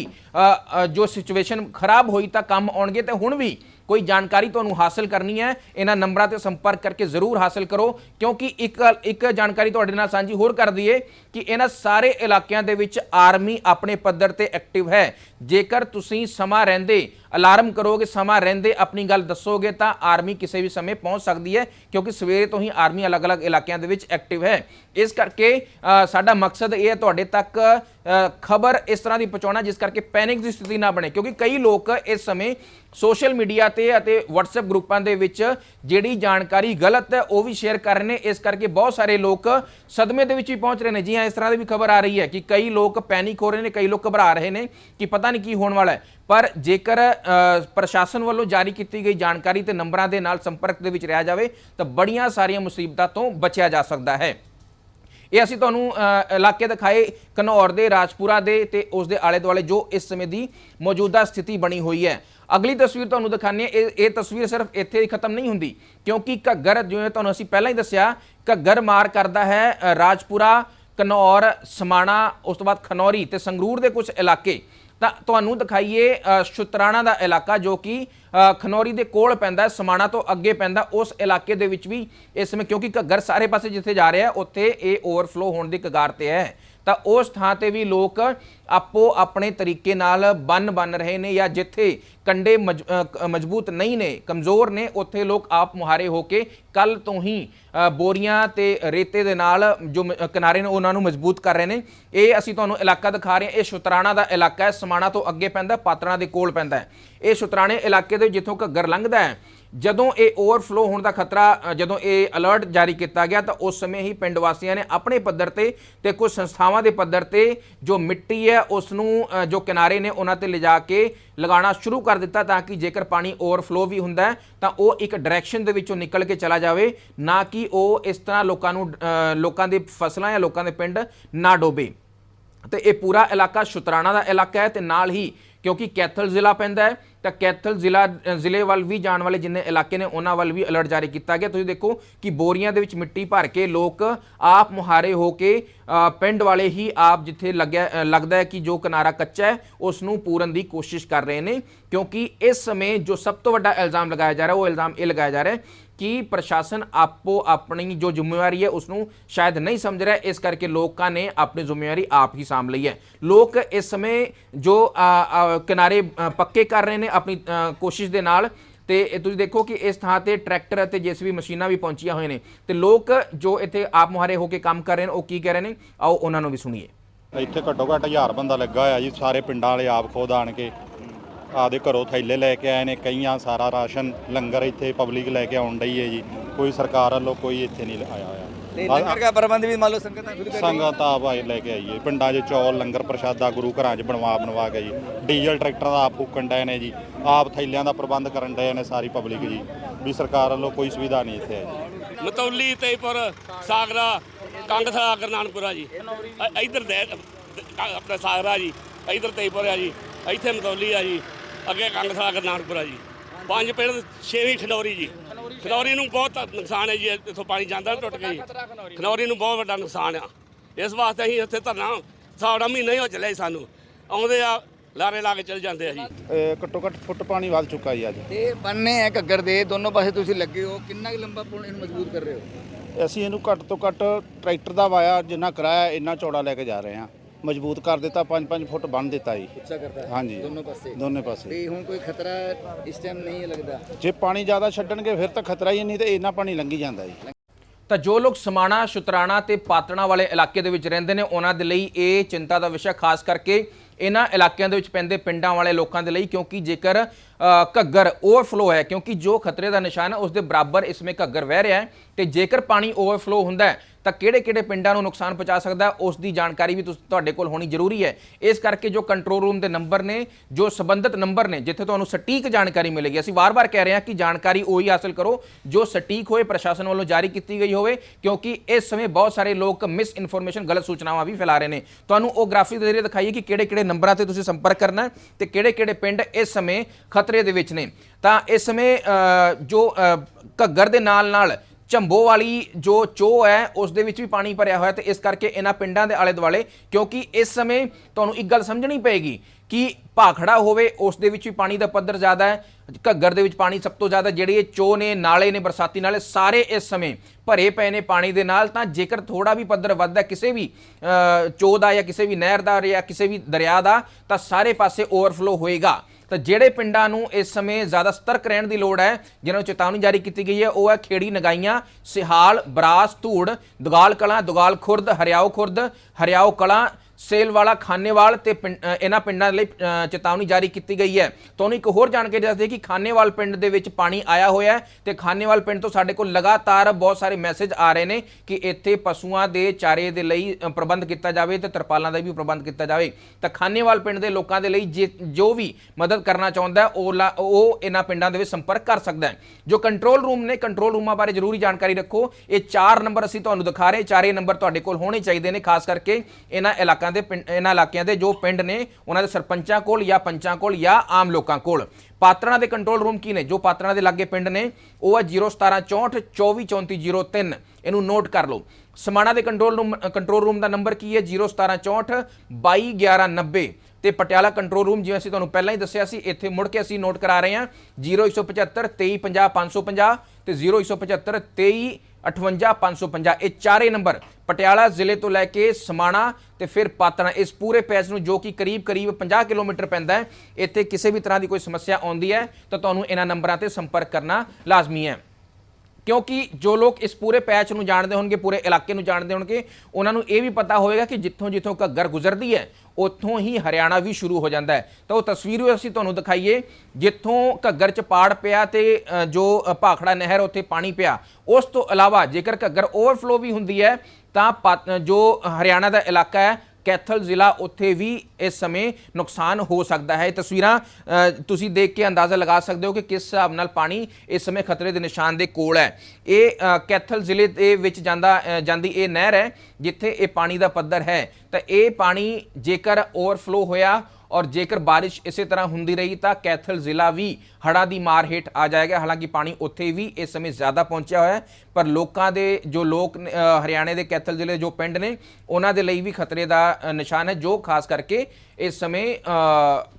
ਜੋ ਸਿਚੁਏਸ਼ਨ ਖਰਾਬ ਹੋਈ ਤਾਂ ਕੰਮ ਆਉਣਗੇ ਤੇ ਹੁਣ ਵੀ ਕੋਈ ਜਾਣਕਾਰੀ ਤੁਹਾਨੂੰ ਹਾਸਲ ਕਰਨੀ ਹੈ, ਇਹਨਾਂ ਨੰਬਰਾਂ ਤੇ ਸੰਪਰਕ ਕਰਕੇ ਜ਼ਰੂਰ ਹਾਸਲ ਕਰੋ, ਕਿਉਂਕਿ ਇੱਕ ਇੱਕ ਜਾਣਕਾਰੀ ਤੁਹਾਡੇ ਨਾਲ ਸਾਂਝੀ ਹੋਰ ਕਰ ਦਈਏ ਕਿ ਇਹਨਾਂ ਸਾਰੇ ਇਲਾਕਿਆਂ ਦੇ ਵਿੱਚ ਆਰਮੀ ਆਪਣੇ ਪੱਧਰ ਤੇ ਐਕਟਿਵ ਹੈ। ਜੇਕਰ ਤੁਸੀਂ ਸਮਾਂ ਰਹਿੰਦੇ, ਅਲਾਰਮ ਕਰੋਗੇ, ਸਮਾਂ ਰਹਿੰਦੇ ਆਪਣੀ ਗੱਲ ਦੱਸੋਗੇ ਤਾਂ ਆਰਮੀ ਕਿਸੇ ਵੀ ਸਮੇਂ ਪਹੁੰਚ ਸਕਦੀ ਹੈ ਕਿਉਂਕਿ ਸਵੇਰੇ ਤੋਂ ਹੀ ਆਰਮੀ ਅਲੱਗ-ਅਲੱਗ ਇਲਾਕਿਆਂ ਦੇ ਵਿੱਚ ਐਕਟਿਵ ਹੈ। ਇਸ ਕਰਕੇ ਅ, ਸਾਡਾ ਮਕਸਦ ਇਹ ਹੈ ਤੁਹਾਡੇ ਤੱਕ ਖਬਰ ਇਸ ਤਰ੍ਹਾਂ ਦੀ ਪਹੁੰਚਾਉਣਾ ਜਿਸ ਕਰਕੇ ਪੈਨਿਕ ਦੀ ਸਥਿਤੀ ਨਾ ਬਣੇ। ਕਿਉਂਕਿ ਕਈ ਲੋਕ ਇਸ ਸਮੇਂ ਸੋਸ਼ਲ ਮੀਡੀਆ ਤੇ ਅਤੇ WhatsApp ਗਰੁੱਪਾਂ ਦੇ ਵਿੱਚ ਜਿਹੜੀ ਜਾਣਕਾਰੀ ਗਲਤ ਹੈ, ਉਹ ਵੀ ਸ਼ੇਅਰ ਕਰ ਰਹੇ ਨੇ। ਇਸ ਕਰਕੇ ਬਹੁਤ ਸਾਰੇ ਲੋਕ ਸਦਮੇ ਦੇ ਵਿੱਚ ਵੀ ਪਹੁੰਚ ਰਹੇ ਨੇ। ਜੀ ਹਾਂ, ਇਸ ਤਰ੍ਹਾਂ ਦੀ ਵੀ ਖਬਰ ਆ ਰਹੀ ਹੈ ਕਿ ਕਈ ਲੋਕ ਪੈਨਿਕ ਹੋ ਰਹੇ ਨੇ, ਕਈ ਲੋਕ ਘਬਰਾ ਰਹੇ ਨੇ ਕਿ ਪਤਾ ਨਹੀਂ ਕੀ ਹੋਣ ਵਾਲਾ ਹੈ। ਪਰ ਜੇਕਰ ਪ੍ਰਸ਼ਾਸਨ ਵੱਲੋਂ ਜਾਰੀ ਕੀਤੀ ਗਈ ਜਾਣਕਾਰੀ ਤੇ ਨੰਬਰਾਂ ਦੇ ਨਾਲ ਸੰਪਰਕ ਦੇ ਵਿੱਚ ਰਿਹਾ ਜਾਵੇ, ਤਾਂ ਬੜੀਆਂ ਸਾਰੀਆਂ ਮੁਸੀਬਤਾਂ ਤੋਂ ਬਚਿਆ ਜਾ ਸਕਦਾ ਹੈ। ਇਹ ਅਸੀਂ ਤੁਹਾਨੂੰ ਇਲਾਕੇ ਦਿਖਾਏ ਘਨੌਰ ਦੇ, ਰਾਜਪੁਰਾ ਦੇ ਤੇ ਉਸ ਦੇ ਆਲੇ ਦੁਆਲੇ ਜੋ ਇਸ ਸਮੇਂ ਦੀ ਮੌਜੂਦਾ ਸਥਿਤੀ ਬਣੀ ਹੋਈ ਹੈ। ਅਗਲੀ ਤਸਵੀਰ ਤੁਹਾਨੂੰ ਦਿਖਾਣੀ ਹੈ। ਇਹ ਇਹ ਤਸਵੀਰ ਸਿਰਫ ਇੱਥੇ ਹੀ ਖਤਮ ਨਹੀਂ ਹੁੰਦੀ, ਕਿਉਂਕਿ ਘੱਗਰ, ਜਿਵੇਂ ਤੁਹਾਨੂੰ ਅਸੀਂ ਪਹਿਲਾਂ ਹੀ ਦੱਸਿਆ, ਘੱਗਰ ਮਾਰ ਕਰਦਾ ਹੈ ਰਾਜਪੁਰਾ, ਘਨੌਰ, ਸਮਾਣਾ, ਉਸ ਤੋਂ ਬਾਅਦ ਖਨੌਰੀ ਤੇ ਸੰਗਰੂਰ ਦੇ ਕੁਝ ਇਲਾਕੇ। ਤਾਂ ਤੁਹਾਨੂੰ ਦਿਖਾਈਏ ਸ਼ੁਤਰਾਣਾ ਦਾ ਇਲਾਕਾ ਜੋ ਕਿ ਖਨੌਰੀ ਦੇ ਕੋਲ ਪੈਂਦਾ ਹੈ, ਸਮਾਣਾ ਤੋਂ ਅੱਗੇ ਪੈਂਦਾ ਉਸ ਇਲਾਕੇ ਦੇ ਵਿੱਚ ਵੀ ਇਸ ਸਮੇਂ ਕਿਉਂਕਿ ਘੱਗਰ ਸਾਰੇ ਪਾਸੇ ਜਿੱਥੇ ਜਾ ਰਿਹਾ ਹੈ, ਉੱਥੇ ਇਹ ਓਵਰਫਲੋ ਹੋਣ ਦੀ ਕਗਾਰ ਤੇ ਹੈ। ਤਾਂ ਉਸ ਥਾਂ ਤੇ ਵੀ ਲੋਕ ਆਪੋ ਆਪਣੇ ਤਰੀਕੇ ਨਾਲ ਬੰਨ ਬੰਨ ਰਹੇ ਨੇ ਜਾਂ ਜਿੱਥੇ ਕੰਡੇ ਮਜ- ਮਜ਼ਬੂਤ ਨਹੀਂ ਨੇ ਕਮਜ਼ੋਰ ਨੇ ਉੱਥੇ ਲੋਕ ਆਪ ਮੁਹਾਰੇ ਹੋ ਕੇ ਕੱਲ ਤੋਂ ਹੀ ਬੋਰੀਆਂ ਤੇ ਰੇਤੇ ਦੇ ਨਾਲ ਜੋ ਮ- ਕਿਨਾਰੇ ਨੇ ਉਹਨਾਂ ਨੂੰ ਮਜ਼ਬੂਤ ਕਰ ਰਹੇ ਨੇ। ਇਹ ਅਸੀਂ ਤੁਹਾਨੂੰ ਇਲਾਕਾ ਦਿਖਾ ਰਹੇ ਹਾਂ। ਇਹ ਸ਼ੁਤਰਾਣਾ ਦਾ ਇਲਾਕਾ ਹੈ। ਸਮਾਣਾ ਤੋਂ ਅੱਗੇ ਪੈਂਦਾ ਹੈ, ਦੇ ਕੋਲ ਪੈਂਦਾ ਹੈ। ਇਹ ਸ਼ੁਤਰਾਣੇ ਇਲਾਕੇ ਦੇ ਜਿੱਥੋਂ ਘੱਗਰ ਲੰਘਦਾ ਹੈ ਜਦੋਂ ਇਹ ਓਵਰਫਲੋ ਹੋਣ ਦਾ ਖਤਰਾ ਜਦੋਂ ਇਹ ਅਲਰਟ ਜਾਰੀ ਕੀਤਾ ਗਿਆ, ਤਾਂ ਉਸ ਸਮੇਂ ਹੀ ਪਿੰਡ ਵਾਸੀਆਂ ਨੇ ਆਪਣੇ ਪੱਧਰ ਤੇ ਤੇ ਕੁਝ ਸੰਸਥਾਵਾਂ ਦੇ ਪੱਧਰ ਤੇ ਜੋ ਮਿੱਟੀ ਹੈ ਉਸ ਨੂੰ ਜੋ ਕਿਨਾਰੇ ਨੇ ਉਹਨਾਂ ਤੇ ਲਿਜਾ ਕੇ ਲਗਾਉਣਾ ਸ਼ੁਰੂ ਕਰ ਦਿੱਤਾ ਤਾਂ ਕਿ ਜੇਕਰ ਪਾਣੀ ਓਵਰਫਲੋ ਵੀ ਹੁੰਦਾ ਤਾਂ ਉਹ ਇੱਕ ਡਾਇਰੈਕਸ਼ਨ ਦੇ ਵਿੱਚੋਂ ਨਿਕਲ ਕੇ ਚਲਾ ਜਾਵੇ, ਨਾ ਕਿ ਉਹ ਇਸ ਤਰ੍ਹਾਂ ਲੋਕਾਂ ਨੂੰ ਲੋਕਾਂ ਦੀ ਫਸਲਾਂ ਜਾਂ ਲੋਕਾਂ ਦੇ ਪਿੰਡ ਨਾ ਡੋਬੇ। ਤੇ ਇਹ ਪੂਰਾ ਇਲਾਕਾ ਸ਼ੁਤਰਾਣਾ ਦਾ ਇਲਾਕਾ ਹੈ ਤੇ ਨਾਲ ਹੀ ਕਿਉਂਕਿ ਕੈਥਲ ਜ਼ਿਲ੍ਹਾ ਪੈਂਦਾ ਹੈ, ਤਾਂ ਕੈਥਲ ਜ਼ਿਲ੍ਹਾ ਜ਼ਿਲ੍ਹੇ ਵੱਲ ਵੀ ਜਾਣ ਵਾਲੇ ਜਿੰਨੇ ਇਲਾਕੇ ਨੇ, ਉਹਨਾਂ ਵੱਲ ਵੀ ਅਲਰਟ ਜਾਰੀ ਕੀਤਾ ਗਿਆ। ਤੁਸੀਂ ਦੇਖੋ ਕਿ ਬੋਰੀਆਂ ਦੇ ਵਿੱਚ ਮਿੱਟੀ ਭਰ ਕੇ ਲੋਕ ਆਪ ਮੁਹਾਰੇ ਹੋ ਕੇ ਪਿੰਡ ਵਾਲੇ ਹੀ ਆਪ ਜਿੱਥੇ ਲੱਗਿਆ ਲੱਗਦਾ ਹੈ ਕਿ ਜੋ ਕਿਨਾਰਾ ਕੱਚਾ ਹੈ ਉਸ ਨੂੰ ਪੂਰਨ ਦੀ ਕੋਸ਼ਿਸ਼ ਕਰ ਰਹੇ ਨੇ। ਕਿਉਂਕਿ ਇਸ ਸਮੇਂ ਜੋ ਸਭ ਤੋਂ ਵੱਡਾ ਇਲਜ਼ਾਮ ਲਗਾਇਆ ਜਾ ਰਿਹਾ, ਉਹ ਇਲਜ਼ਾਮ ਇਹ ਲਗਾਇਆ ਜਾ ਰਿਹਾ ਕਿ ਪ੍ਰਸ਼ਾਸਨ ਆਪੋ ਆਪਣੀ ਜੋ ਜ਼ਿੰਮੇਵਾਰੀ ਹੈ ਉਸ ਨੂੰ ਸ਼ਾਇਦ ਨਹੀਂ ਸਮਝ ਰਿਹਾ, ਇਸ ਕਰਕੇ ਲੋਕਾਂ ਨੇ ਆਪਣੀ ਜ਼ਿੰਮੇਵਾਰੀ ਆਪ ਹੀ ਸਾਂਭ ਲਈ ਹੈ। ਲੋਕ ਇਸ ਸਮੇਂ ਜੋ ਕਿਨਾਰੇ ਪੱਕੇ ਕਰ ਰਹੇ ਨੇ ਆਪਣੀ ਕੋਸ਼ਿਸ਼ ਦੇ ਨਾਲ। ਤੇ ਤੁਸੀਂ ਦੇਖੋ ਕਿ ਇਸ ਥਾਂ ਤੇ ਟਰੈਕਟਰ ਅਤੇ ਜੀਸੀਬੀ ਮਸ਼ੀਨਾਂ ਵੀ ਪਹੁੰਚੀਆਂ ਹੋਏ ਨੇ। ਤੇ ਲੋਕ ਜੋ ਇੱਥੇ ਆਪ ਮੁਹਾਰੇ ਹੋ ਕੇ ਕੰਮ ਕਰ ਰਹੇ ਨੇ, ਉਹ ਕੀ ਕਹਿ ਰਹੇ ਨੇ? ਆਓ ਉਹਨਾਂ ਨੂੰ ਵੀ ਸੁਣੀਏ। ਇੱਥੇ ਘੱਟੋ ਘੱਟ 1000 ਬੰਦਾ ਲੱਗਾ ਹੋਇਆ ਜੀ, ਸਾਰੇ ਪਿੰਡਾਂ ਵਾਲੇ ਆਪ ਖੁਦ ਆਣ ਕੇ। ਆਪਦੇ ਘਰੋਂ ਥੈਲੇ ਲੈ ਕੇ ਆਏ ਨੇ ਕਈਆਂ ਸਾਰਾ ਰਾਸ਼ਨ ਲੰਗਰ ਇੱਥੇ ਪਬਲਿਕ ਲੈ ਕੇ ਆਉਣ ਡਈ ਹੈ ਜੀ। ਕੋਈ ਸਰਕਾਰ ਵੱਲੋਂ ਕੋਈ ਇੱਥੇ ਨਹੀਂ ਆਇਆ ਤੇ ਹੋਇਆ ਲੰਗਰ ਦਾ ਪ੍ਰਬੰਧ ਵੀ ਮੰਨ ਲਓ ਸੰਗਤਾਂ ਕਰ ਸੰਗਤ ਆਪ ਆਏ ਲੈ ਕੇ ਆਈਏ ਪਿੰਡਾਂ 'ਚ ਚੌਲ ਲੰਗਰ ਪ੍ਰਸ਼ਾਦਾ ਗੁਰੂ ਘਰਾਂ 'ਚ ਬਣਵਾ ਬਣਵਾ ਕੇ ਜੀ। ਡੀਜ਼ਲ ਟਰੈਕਟਰ ਦਾ ਆਪ ਫੂਕਣ ਡਏ ਨੇ ਜੀ। ਆਪ ਥੈਲਿਆਂ ਦਾ ਪ੍ਰਬੰਧ ਕਰਨ ਡਏ ਨੇ ਸਾਰੀ ਪਬਲਿਕ ਜੀ। ਵੀ ਸਰਕਾਰ ਵੱਲੋਂ ਕੋਈ ਸੁਵਿਧਾ ਨਹੀਂ ਇੱਥੇ ਹੈ ਜੀ ਮਤੌਲੀ ਤੇਪੁਰ ਸਾਗਰਾ ਕੰਗ ਸਾਗਰ ਨਾਨਪੁਰਾ ਜੀ। ਇੱਧਰ ਦੇ ਆਪਣਾ ਸਾਗਰਾ ਜੀ। ਇੱਧਰ ਤੇਪੁਰ ਆ ਜੀ। ਇੱਥੇ ਮਤੌਲੀ ਆ ਜੀ। ਅੱਗੇ ਕੰਗ ਸਾਗਰ ਨਾਨਪੁਰਾ ਜੀ। ਪੰਜ ਪਿੰਡ ਛੇਵੀਂ ਖਨੌਰੀ ਜੀ। ਖਨੌਰੀ ਨੂੰ ਬਹੁਤ ਨੁਕਸਾਨ ਹੈ ਜੀ ਇੱਥੋਂ ਪਾਣੀ ਜਾਂਦਾ ਟੁੱਟ ਕੇ ਜੀ। ਖਨੌਰੀ ਨੂੰ ਬਹੁਤ ਵੱਡਾ ਨੁਕਸਾਨ ਆ। ਇਸ ਵਾਸਤੇ ਅਸੀਂ ਇੱਥੇ ਧਰਨਾ ਸਾਡਾ ਮਹੀਨਾ ਹੀ ਹੋ ਚੱਲਿਆ ਜੀ ਸਾਨੂੰ। ਆਉਂਦੇ ਆ ਲਾਰੇ ਲਾ ਕੇ ਚਲ ਜਾਂਦੇ ਆ ਜੀ। ਘੱਟੋ ਘੱਟ ਫੁੱਟ ਪਾਣੀ ਵੱਧ ਚੁੱਕਾ ਜੀ ਅੱਜ। ਤੇ ਬੰਨੇ ਹੈ ਘੱਗਰ ਦੇ ਦੋਨੋਂ ਪਾਸੇ ਤੁਸੀਂ ਲੱਗੇ ਹੋ ਕਿੰਨਾ ਕੁ ਲੰਬਾ ਪੁਲ ਇਹਨੂੰ ਮਜ਼ਬੂਤ ਕਰ ਰਹੇ ਹੋ? ਅਸੀਂ ਇਹਨੂੰ ਘੱਟ ਤੋਂ ਘੱਟ ਟਰੈਕਟਰ ਦਾ ਵਾਇਆ ਜਿੰਨਾ ਕਿਰਾਇਆ ਇੰਨਾ ਚੌੜਾ ਲੈ ਕੇ ਜਾ ਰਹੇ ਹਾਂ। ਮਜ਼ਬੂਤ ਕਰ ਦਿੱਤਾ 5-5 ਫੁੱਟ ਬੰਨ ਦਿੱਤਾ ਜੀ। ਉੱਚਾ ਕਰਦਾ ਹੈ ਹਾਂਜੀ। ਦੋਨੋਂ ਪਾਸੇ। ਦੋਨੇ ਪਾਸੇ। ਤੇ ਹੁਣ ਕੋਈ ਖਤਰਾ ਇਸ ਟਾਈਮ ਨਹੀਂ ਲੱਗਦਾ। ਜੇ ਪਾਣੀ ਜ਼ਿਆਦਾ ਛੱਡਣਗੇ ਫਿਰ ਤਾਂ ਖਤਰਾ ਹੀ ਨਹੀਂ ਤੇ ਇੰਨਾ ਪਾਣੀ ਲੰਘੀ ਜਾਂਦਾ ਜੀ। ਤਾਂ ਜੋ ਲੋਕ ਸਮਾਣਾ ਸ਼ੁਤਰਾਣਾ ਤੇ ਪਾਤਣਾ ਵਾਲੇ ਇਲਾਕੇ ਦੇ ਵਿੱਚ ਰਹਿੰਦੇ ਨੇ ਉਹਨਾਂ ਦੇ ਲਈ ਇਹ ਚਿੰਤਾ ਦਾ ਵਿਸ਼ਾ ਖਾਸ ਕਰਕੇ ਇਹਨਾਂ ਇਲਾਕਿਆਂ ਦੇ ਵਿੱਚ ਪੈਂਦੇ ਪਿੰਡਾਂ ਵਾਲੇ ਲੋਕਾਂ ਦੇ ਲਈ ਕਿਉਂਕਿ ਜੇਕਰ ਅ, ਘੱਗਰ ਓਵਰਫਲੋ ਹੈ ਕਿਉਂਕਿ ਜੋ ਖਤਰੇ ਦਾ ਨਿਸ਼ਾਨ ਹੈ ਉਸ ਦੇ ਬਰਾਬਰ ਇਸ ਵਿੱਚ ਘੱਗਰ ਵਹਿ ਰਿਹਾ ਹੈ ਤੇ ਜੇਕਰ ਪਾਣੀ ਓਵਰਫਲੋ ਹੁੰਦਾ ਹੈ ਤਾਂ ਕਿਹੜੇ-ਕਿਹੜੇ ਪਿੰਡਾਂ ਨੂੰ ਨੁਕਸਾਨ ਪਹੁੰਚਾ ਸਕਦਾ ਉਸ ਦੀ ਜਾਣਕਾਰੀ ਵੀ ਤੁਹਾਡੇ ਕੋਲ ਹੋਣੀ ਜ਼ਰੂਰੀ ਹੈ। ਇਸ ਕਰਕੇ ਜੋ ਕੰਟਰੋਲ ਰੂਮ ਦੇ ਨੰਬਰ ਨੇ, ਜੋ ਸੰਬੰਧਿਤ ਨੰਬਰ ਨੇ, ਜਿੱਥੇ ਤੁਹਾਨੂੰ ਸਟੀਕ ਜਾਣਕਾਰੀ ਮਿਲੇਗੀ। ਅਸੀਂ ਵਾਰ-ਵਾਰ ਕਹਿ ਰਹੇ ਹਾਂ ਕਿ ਜਾਣਕਾਰੀ ਉਹੀ ਹਾਸਲ ਕਰੋ, ਜੋ ਸਟੀਕ ਹੋਏ ਪ੍ਰਸ਼ਾਸਨ ਵੱਲੋਂ ਜਾਰੀ ਕੀਤੀ ਗਈ ਹੋਵੇ, ਕਿਉਂਕਿ ਇਸ ਸਮੇਂ ਬਹੁਤ ਸਾਰੇ ਲੋਕ ਮਿਸ ਇਨਫੋਰਮੇਸ਼ਨ ਗਲਤ ਸੂਚਨਾਵਾਂ ਵੀ ਫੈਲਾ ਰਹੇ ਨੇ। ਤੁਹਾਨੂੰ ਉਹ ਗ੍ਰਾਫਿਕ ਦੇ ਜ਼ਰੀਏ ਦਿਖਾਈਏ ਕਿ ਕਿਹੜੇ-ਕਿਹੜੇ ਨੰਬਰਾਂ ਤੇ ਤੁਸੀਂ ਸੰਪਰਕ ਕਰਨਾ ਹੈ ਤੇ ਕਿਹੜੇ-ਕਿਹੜੇ ਪਿੰਡ ਇਸ ਸਮੇਂ ਖਤਰੇ ਦੇ ਵਿੱਚ ਨੇ। ਤਾਂ ਇਸ ਸਮੇਂ ਜੋ ਘੱਗਰ ਦੇ ਨਾਲ-ਨਾਲ ਝੰਬੋ ਵਾਲੀ ਜੋ ਚੋ ਹੈ, ਉਸ ਦੇ ਵਿੱਚ ਵੀ ਪਾਣੀ ਭਰਿਆ ਹੋਇਆ ਤੇ ਇਸ ਕਰਕੇ ਇਹਨਾਂ ਪਿੰਡਾਂ ਦੇ ਆਲੇ ਦੁਆਲੇ ਕਿਉਂਕਿ ਇਸ ਸਮੇਂ ਤੁਹਾਨੂੰ ਇੱਕ ਗੱਲ ਸਮਝਣੀ ਪਏਗੀ ਕਿ ਭਾਖੜਾ ਹੋਵੇ, ਉਸ ਦੇ ਵਿੱਚ ਵੀ ਪਾਣੀ ਦਾ ਪੱਧਰ ਜ਼ਿਆਦਾ ਹੈ, ਘੱਗਰ ਦੇ ਵਿੱਚ ਪਾਣੀ ਸਭ ਤੋਂ ਜ਼ਿਆਦਾ, ਜਿਹੜੇ ਇਹ ਚੋ ਨੇ, ਨਾਲੇ ਨੇ, ਬਰਸਾਤੀ ਨਾਲੇ, ਸਾਰੇ ਇਸ ਸਮੇਂ ਭਰੇ ਪਏ ਨੇ ਪਾਣੀ ਦੇ ਨਾਲ, ਤਾਂ ਜੇਕਰ ਥੋੜਾ ਵੀ ਪੱਧਰ ਵੱਧਦਾ ਕਿਸੇ ਵੀ ਚੋ ਦਾ ਜਾਂ ਕਿਸੇ ਵੀ ਨਹਿਰ ਦਾ ਜਾਂ ਕਿਸੇ ਵੀ ਦਰਿਆ ਦਾ, ਤਾਂ ਸਾਰੇ ਪਾਸੇ ਓਵਰਫਲੋ ਹੋਏਗਾ। ਤਾਂ ਜਿਹੜੇ ਪਿੰਡਾਂ ਨੂੰ ਇਸ ਸਮੇਂ ਜ਼ਿਆਦਾ ਸਤਰਕ ਰਹਿਣ ਦੀ ਲੋੜ ਹੈ, ਜਿਨ੍ਹਾਂ ਨੂੰ ਚੇਤਾਵਨੀ ਜਾਰੀ ਕੀਤੀ ਗਈ ਹੈ, ਉਹ ਹੈ ਖੇੜੀ, ਨਗਾਈਆਂ, ਸਿਹਾਲ, ਬਰਾਸ, ਧੂੜ, ਦੁਗਾਲ ਕਲਾਂ, ਦੁਗਾਲ ਖੁਰਦ, ਹਰਿਆਓ ਖੁਰਦ, ਹਰਿਆਓ ਕਲਾਂ ਸੇਲਵਾਲਾ, ਖਾਨੇਵਾਲ ਤੇ ਪਿੰਡ- ਇਹਨਾਂ ਪਿੰਡਾਂ ਲਈ ਚੇਤਾਵਨੀ ਜਾਰੀ ਕੀਤੀ ਗਈ ਹੈ। ਤੁਹਾਨੂੰ ਇੱਕ ਹੋਰ ਜਾਣਕਾਰੀ ਦੱਸ ਕਿ ਖਾਨੇਵਾਲ ਪਿੰਡ ਦੇ ਵਿੱਚ ਪਾਣੀ ਆਇਆ ਹੋਇਆ ਹੈ ਤੇ ਖਾਨੇਵਾਲ ਪਿੰਡ ਤੋਂ ਸਾਡੇ ਕੋਲ ਲਗਾਤਾਰ ਬਹੁਤ ਸਾਰੇ ਮੈਸੇਜ ਆ ਰਹੇ ਨੇ ਕਿ ਇੱਥੇ ਪਸ਼ੂਆਂ ਦੇ ਚਾਰੇ ਦੇ ਲਈ ਪ੍ਰਬੰਧ ਕੀਤਾ ਜਾਵੇ ਤੇ ਤਰਪਾਲਾਂ ਦਾ ਵੀ ਪ੍ਰਬੰਧ ਕੀਤਾ ਜਾਵੇ। ਤਾਂ ਖਾਨੇਵਾਲ ਪਿੰਡ ਦੇ ਲੋਕਾਂ ਦੇ ਲਈ ਜੇ- ਜੋ ਵੀ ਮਦਦ ਕਰਨਾ ਚਾਹੁੰਦਾ ਉਹ ਲਾ- ਉਹ ਇਹਨਾਂ ਪਿੰਡਾਂ ਦੇ ਵਿੱਚ ਸੰਪਰਕ ਕਰ ਸਕਦਾ ਹੈ। ਜੋ ਕੰਟਰੋਲ ਰੂਮ ਨੇ ਕੰਟਰੋਲ ਰੂਮਾਂ ਬਾਰੇ ਜ਼ਰੂਰੀ ਜਾਣਕਾਰੀ ਰੱਖੋ। ਇਹ ਚਾਰ ਨੰਬਰ ਅਸੀਂ ਤੁਹਾਨੂੰ ਦਿਖਾ ਰਹੇ ਚਾਰੇ ਨੰਬਰ ਤੁਹਾਡੇ ਕੋਲ ਹੋਣੇ ਚਾਹੀਦੇ ਨੇ, ਖਾਸ ਕਰਕੇ ਇਹਨਾਂ ਇਲਾਕਾ ਇਲਾਕਿਆਂ ਦੇ ਇਹਨਾਂ ਇਲਾਕਿਆਂ ਦੇ ਜੋ ਪਿੰਡ ਨੇ, ਉਹਨਾਂ ਦੇ ਸਰਪੰਚਾਂ ਕੋਲ ਜਾਂ ਪੰਚਾਂ ਕੋਲ ਜਾਂ ਆਮ ਲੋਕਾਂ ਕੋਲ। ਪਾਤੜਾਂ ਦੇ ਕੰਟਰੋਲ ਰੂਮ ਕੀ ਨੇ? ਜੋ ਪਾਤੜਾਂ ਦੇ ਲਾਗੇ ਪਿੰਡ ਨੇ, ਉਹ ਹੈ 01764 243403 ਇਹਨੂੰ ਨੋਟ ਕਰ ਲਓ। ਸਮਾਣਾ ਦੇ ਕੰਟਰੋਲ ਰੂਮ ਕੰਟਰੋਲ ਰੂਮ ਦਾ ਨੰਬਰ ਕੀ ਹੈ? 01764 221190 ਤੇ ਪਟਿਆਲਾ ਕੰਟਰੋਲ ਰੂਮ ਜਿਵੇਂ ਅਸੀਂ ਤੁਹਾਨੂੰ ਪਹਿਲਾਂ ਹੀ ਦੱਸਿਆ ਸੀ, ਇੱਥੇ ਮੁੜ ਕੇ ਅਸੀਂ ਨੋਟ ਕਰਾ ਰਹੇ ਹਾਂ। 0175 2350 550 ਤੇ 0175 23 58550 ਇਹ ਚਾਰੇ ਨੰਬਰ ਪਟਿਆਲਾ ਜ਼ਿਲ੍ਹੇ ਤੋਂ ਲੈ ਕੇ ਸਮਾਣਾ ਤੇ ਫਿਰ ਪਾਤਣਾ, ਇਸ ਪੂਰੇ ਪੈਸ ਨੂੰ ਜੋ ਕਿ ਕਰੀਬ ਕਰੀਬ 50 ਕਿਲੋਮੀਟਰ ਪੈਂਦਾ ਹੈ, ਇੱਥੇ ਕਿਸੇ ਵੀ ਤਰ੍ਹਾਂ ਦੀ ਕੋਈ ਸਮੱਸਿਆ ਆਉਂਦੀ ਹੈ ਤਾਂ ਤੁਹਾਨੂੰ ਇਹਨਾਂ ਨੰਬਰਾਂ ਤੇ ਸੰਪਰਕ ਕਰਨਾ ਲਾਜ਼ਮੀ ਹੈ। ਕਿਉਂਕਿ ਜੋ ਲੋਕ ਇਸ ਪੂਰੇ ਪੈਚ ਨੂੰ ਜਾਣਦੇ ਹੋਣਗੇ, ਪੂਰੇ ਇਲਾਕੇ ਨੂੰ ਜਾਣਦੇ ਹੋਣਗੇ, ਉਹਨਾਂ ਨੂੰ ਇਹ ਵੀ ਪਤਾ ਹੋਵੇਗਾ ਕਿ ਜਿੱਥੋਂ ਜਿੱਥੋਂ ਘੱਗਰ ਗੁਜ਼ਰਦੀ ਹੈ, ਉੱਥੋਂ ਹੀ ਹਰਿਆਣਾ ਵੀ ਸ਼ੁਰੂ ਹੋ ਜਾਂਦਾ ਹੈ। ਤਾਂ ਉਹ ਤਸਵੀਰ ਵੀ ਅਸੀਂ ਤੁਹਾਨੂੰ ਦਿਖਾਈਏ, ਜਿੱਥੋਂ ਘੱਗਰ ਚ ਪਾੜ ਪਿਆ ਤੇ ਜੋ ਭਾਖੜਾ ਨਹਿਰ ਉੱਥੇ ਪਾਣੀ ਪਿਆ, ਉਸ ਤੋਂ ਇਲਾਵਾ ਜੇਕਰ ਘੱਗਰ ਓਵਰਫਲੋ ਵੀ ਹੁੰਦੀ ਹੈ, ਤਾਂ ਪਾ- ਜੋ ਹਰਿਆਣਾ ਦਾ ਇਲਾਕਾ ਹੈ ਕੈਥਲ ਜ਼ਿਲ੍ਹਾ ਉੱਥੇ ਵੀ ਇਸ ਸਮੇਂ ਨੁਕਸਾਨ ਹੋ ਸਕਦਾ ਹੈ। ਇਹ ਤਸਵੀਰਾਂ ਤੁਸੀਂ ਦੇਖ ਕੇ ਅੰਦਾਜ਼ਾ ਲਗਾ ਸਕਦੇ ਹੋ ਕਿ ਕਿਸ ਹਿਸਾਬ ਨਾਲ ਪਾਣੀ ਇਸ ਸਮੇਂ ਖਤਰੇ ਦੇ ਨਿਸ਼ਾਨ ਦੇ ਕੋਲ ਹੈ। ਇਹ ਕੈਥਲ ਜ਼ਿਲ੍ਹੇ ਦੇ ਵਿੱਚ ਜਾਂਦਾ ਜਾਂਦੀ ਇਹ ਨਹਿਰ ਹੈ ਜਿੱਥੇ ਇਹ ਪਾਣੀ ਦਾ ਪੱਧਰ ਹੈ। ਤਾਂ ਇਹ ਪਾਣੀ ਜੇਕਰ ਓਵਰਫਲੋ ਹੋਇਆ ਔਰ ਜੇਕਰ ਬਾਰਿਸ਼ ਇਸੇ ਤਰ੍ਹਾਂ ਹੁੰਦੀ ਰਹੀ ਤਾਂ ਕੈਥਲ ਜ਼ਿਲ੍ਹਾ ਵੀ ਹੜ੍ਹਾਂ ਦੀ ਮਾਰ ਹੇਠ ਆ ਜਾਏਗਾ। ਹਾਲਾਂਕਿ ਪਾਣੀ ਉੱਥੇ ਵੀ ਇਸ ਸਮੇਂ ਜ਼ਿਆਦਾ ਪਹੁੰਚਿਆ ਹੋਇਆ ਹੈ, ਪਰ ਲੋਕਾਂ ਦੇ ਜੋ ਲੋਕ ਹਰਿਆਣੇ ਦੇ ਕੈਥਲ ਜ਼ਿਲ੍ਹੇ ਦੇ ਜੋ ਪਿੰਡ ਨੇ, ਉਹਨਾਂ ਦੇ ਲਈ ਵੀ ਖਤਰੇ ਦਾ ਨਿਸ਼ਾਨ ਹੈ, ਜੋ ਖਾਸ ਕਰਕੇ ਇਸ ਸਮੇਂ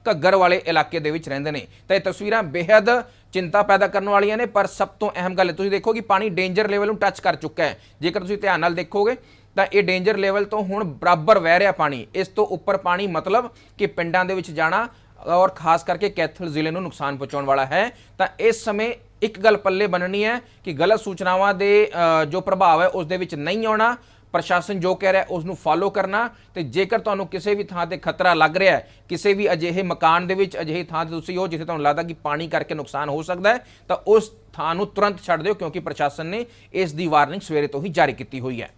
ਘੱਗਰ ਵਾਲੇ ਇਲਾਕੇ ਦੇ ਵਿੱਚ ਰਹਿੰਦੇ ਨੇ। ਤਾਂ ਇਹ ਤਸਵੀਰਾਂ ਬੇहद ਚਿੰਤਾ ਪੈਦਾ ਕਰਨ ਵਾਲੀਆਂ ਨੇ, ਪਰ ਸਭ ਤੋਂ ਅਹਿਮ ਗੱਲ ਹੈ ਤੁਸੀਂ ਦੇਖੋ ਕਿ ਪਾਣੀ ਡੇਂਜਰ ਲੈਵਲ ਨੂੰ ਟੱਚ ਕਰ ਚੁੱਕਾ ਹੈ। ਜੇਕਰ ਤੁਸੀਂ ਧਿਆਨ ਨਾਲ ਦੇਖੋਗੇ ਤਾਂ ਇਹ ਡੇਂਜਰ ਲੈਵਲ ਤੋਂ ਹੁਣ ਬਰਾਬਰ ਵਹਿ ਰਿਹਾ ਪਾਣੀ। ਇਸ ਤੋਂ ਉੱਪਰ ਪਾਣੀ ਮਤਲਬ ਕਿ ਪਿੰਡਾਂ ਦੇ ਵਿੱਚ ਜਾਣਾ ਔਰ ਖਾਸ ਕਰਕੇ ਕੈਥਲ ਜ਼ਿਲ੍ਹੇ ਨੂੰ ਨੁਕਸਾਨ ਪਹੁੰਚਾਉਣ ਵਾਲਾ ਹੈ। ਤਾਂ ਇਸ ਸਮੇਂ ਇੱਕ ਗੱਲ ਪੱਲੇ ਬੰਨਣੀ ਹੈ ਕਿ ਗਲਤ ਸੂਚਨਾਵਾਂ ਦੇ ਜੋ ਪ੍ਰਭਾਵ ਹੈ ਉਸ ਦੇ ਵਿੱਚ ਨਹੀਂ ਆਉਣਾ। ਪ੍ਰਸ਼ਾਸਨ ਜੋ ਕਹਿ ਰਿਹਾ ਉਸ ਨੂੰ ਫਾਲੋ ਕਰਨਾ। ਤੇ ਜੇਕਰ ਤੁਹਾਨੂੰ ਕਿਸੇ ਵੀ ਥਾਂ ਤੇ ਖਤਰਾ ਲੱਗ ਰਿਹਾ ਹੈ, ਕਿਸੇ ਵੀ ਅਜਿਹੇ ਮਕਾਨ ਦੇ ਵਿੱਚ, ਅਜਿਹੀ ਥਾਂ ਤੇ ਤੁਸੀਂ ਹੋ ਜਿੱਥੇ ਤੁਹਾਨੂੰ ਲੱਗਦਾ ਕਿ ਪਾਣੀ ਕਰਕੇ ਨੁਕਸਾਨ ਹੋ ਸਕਦਾ ਹੈ, ਤਾਂ ਉਸ ਥਾਂ ਨੂੰ ਤੁਰੰਤ ਛੱਡ ਦਿਓ ਕਿਉਂਕਿ ਪ੍ਰਸ਼ਾਸਨ ਨੇ ਇਸ ਦੀ ਵਾਰਨਿੰਗ ਸਵੇਰੇ ਤੋਂ ਹੀ ਜਾਰੀ ਕੀਤੀ ਹੋਈ ਹੈ।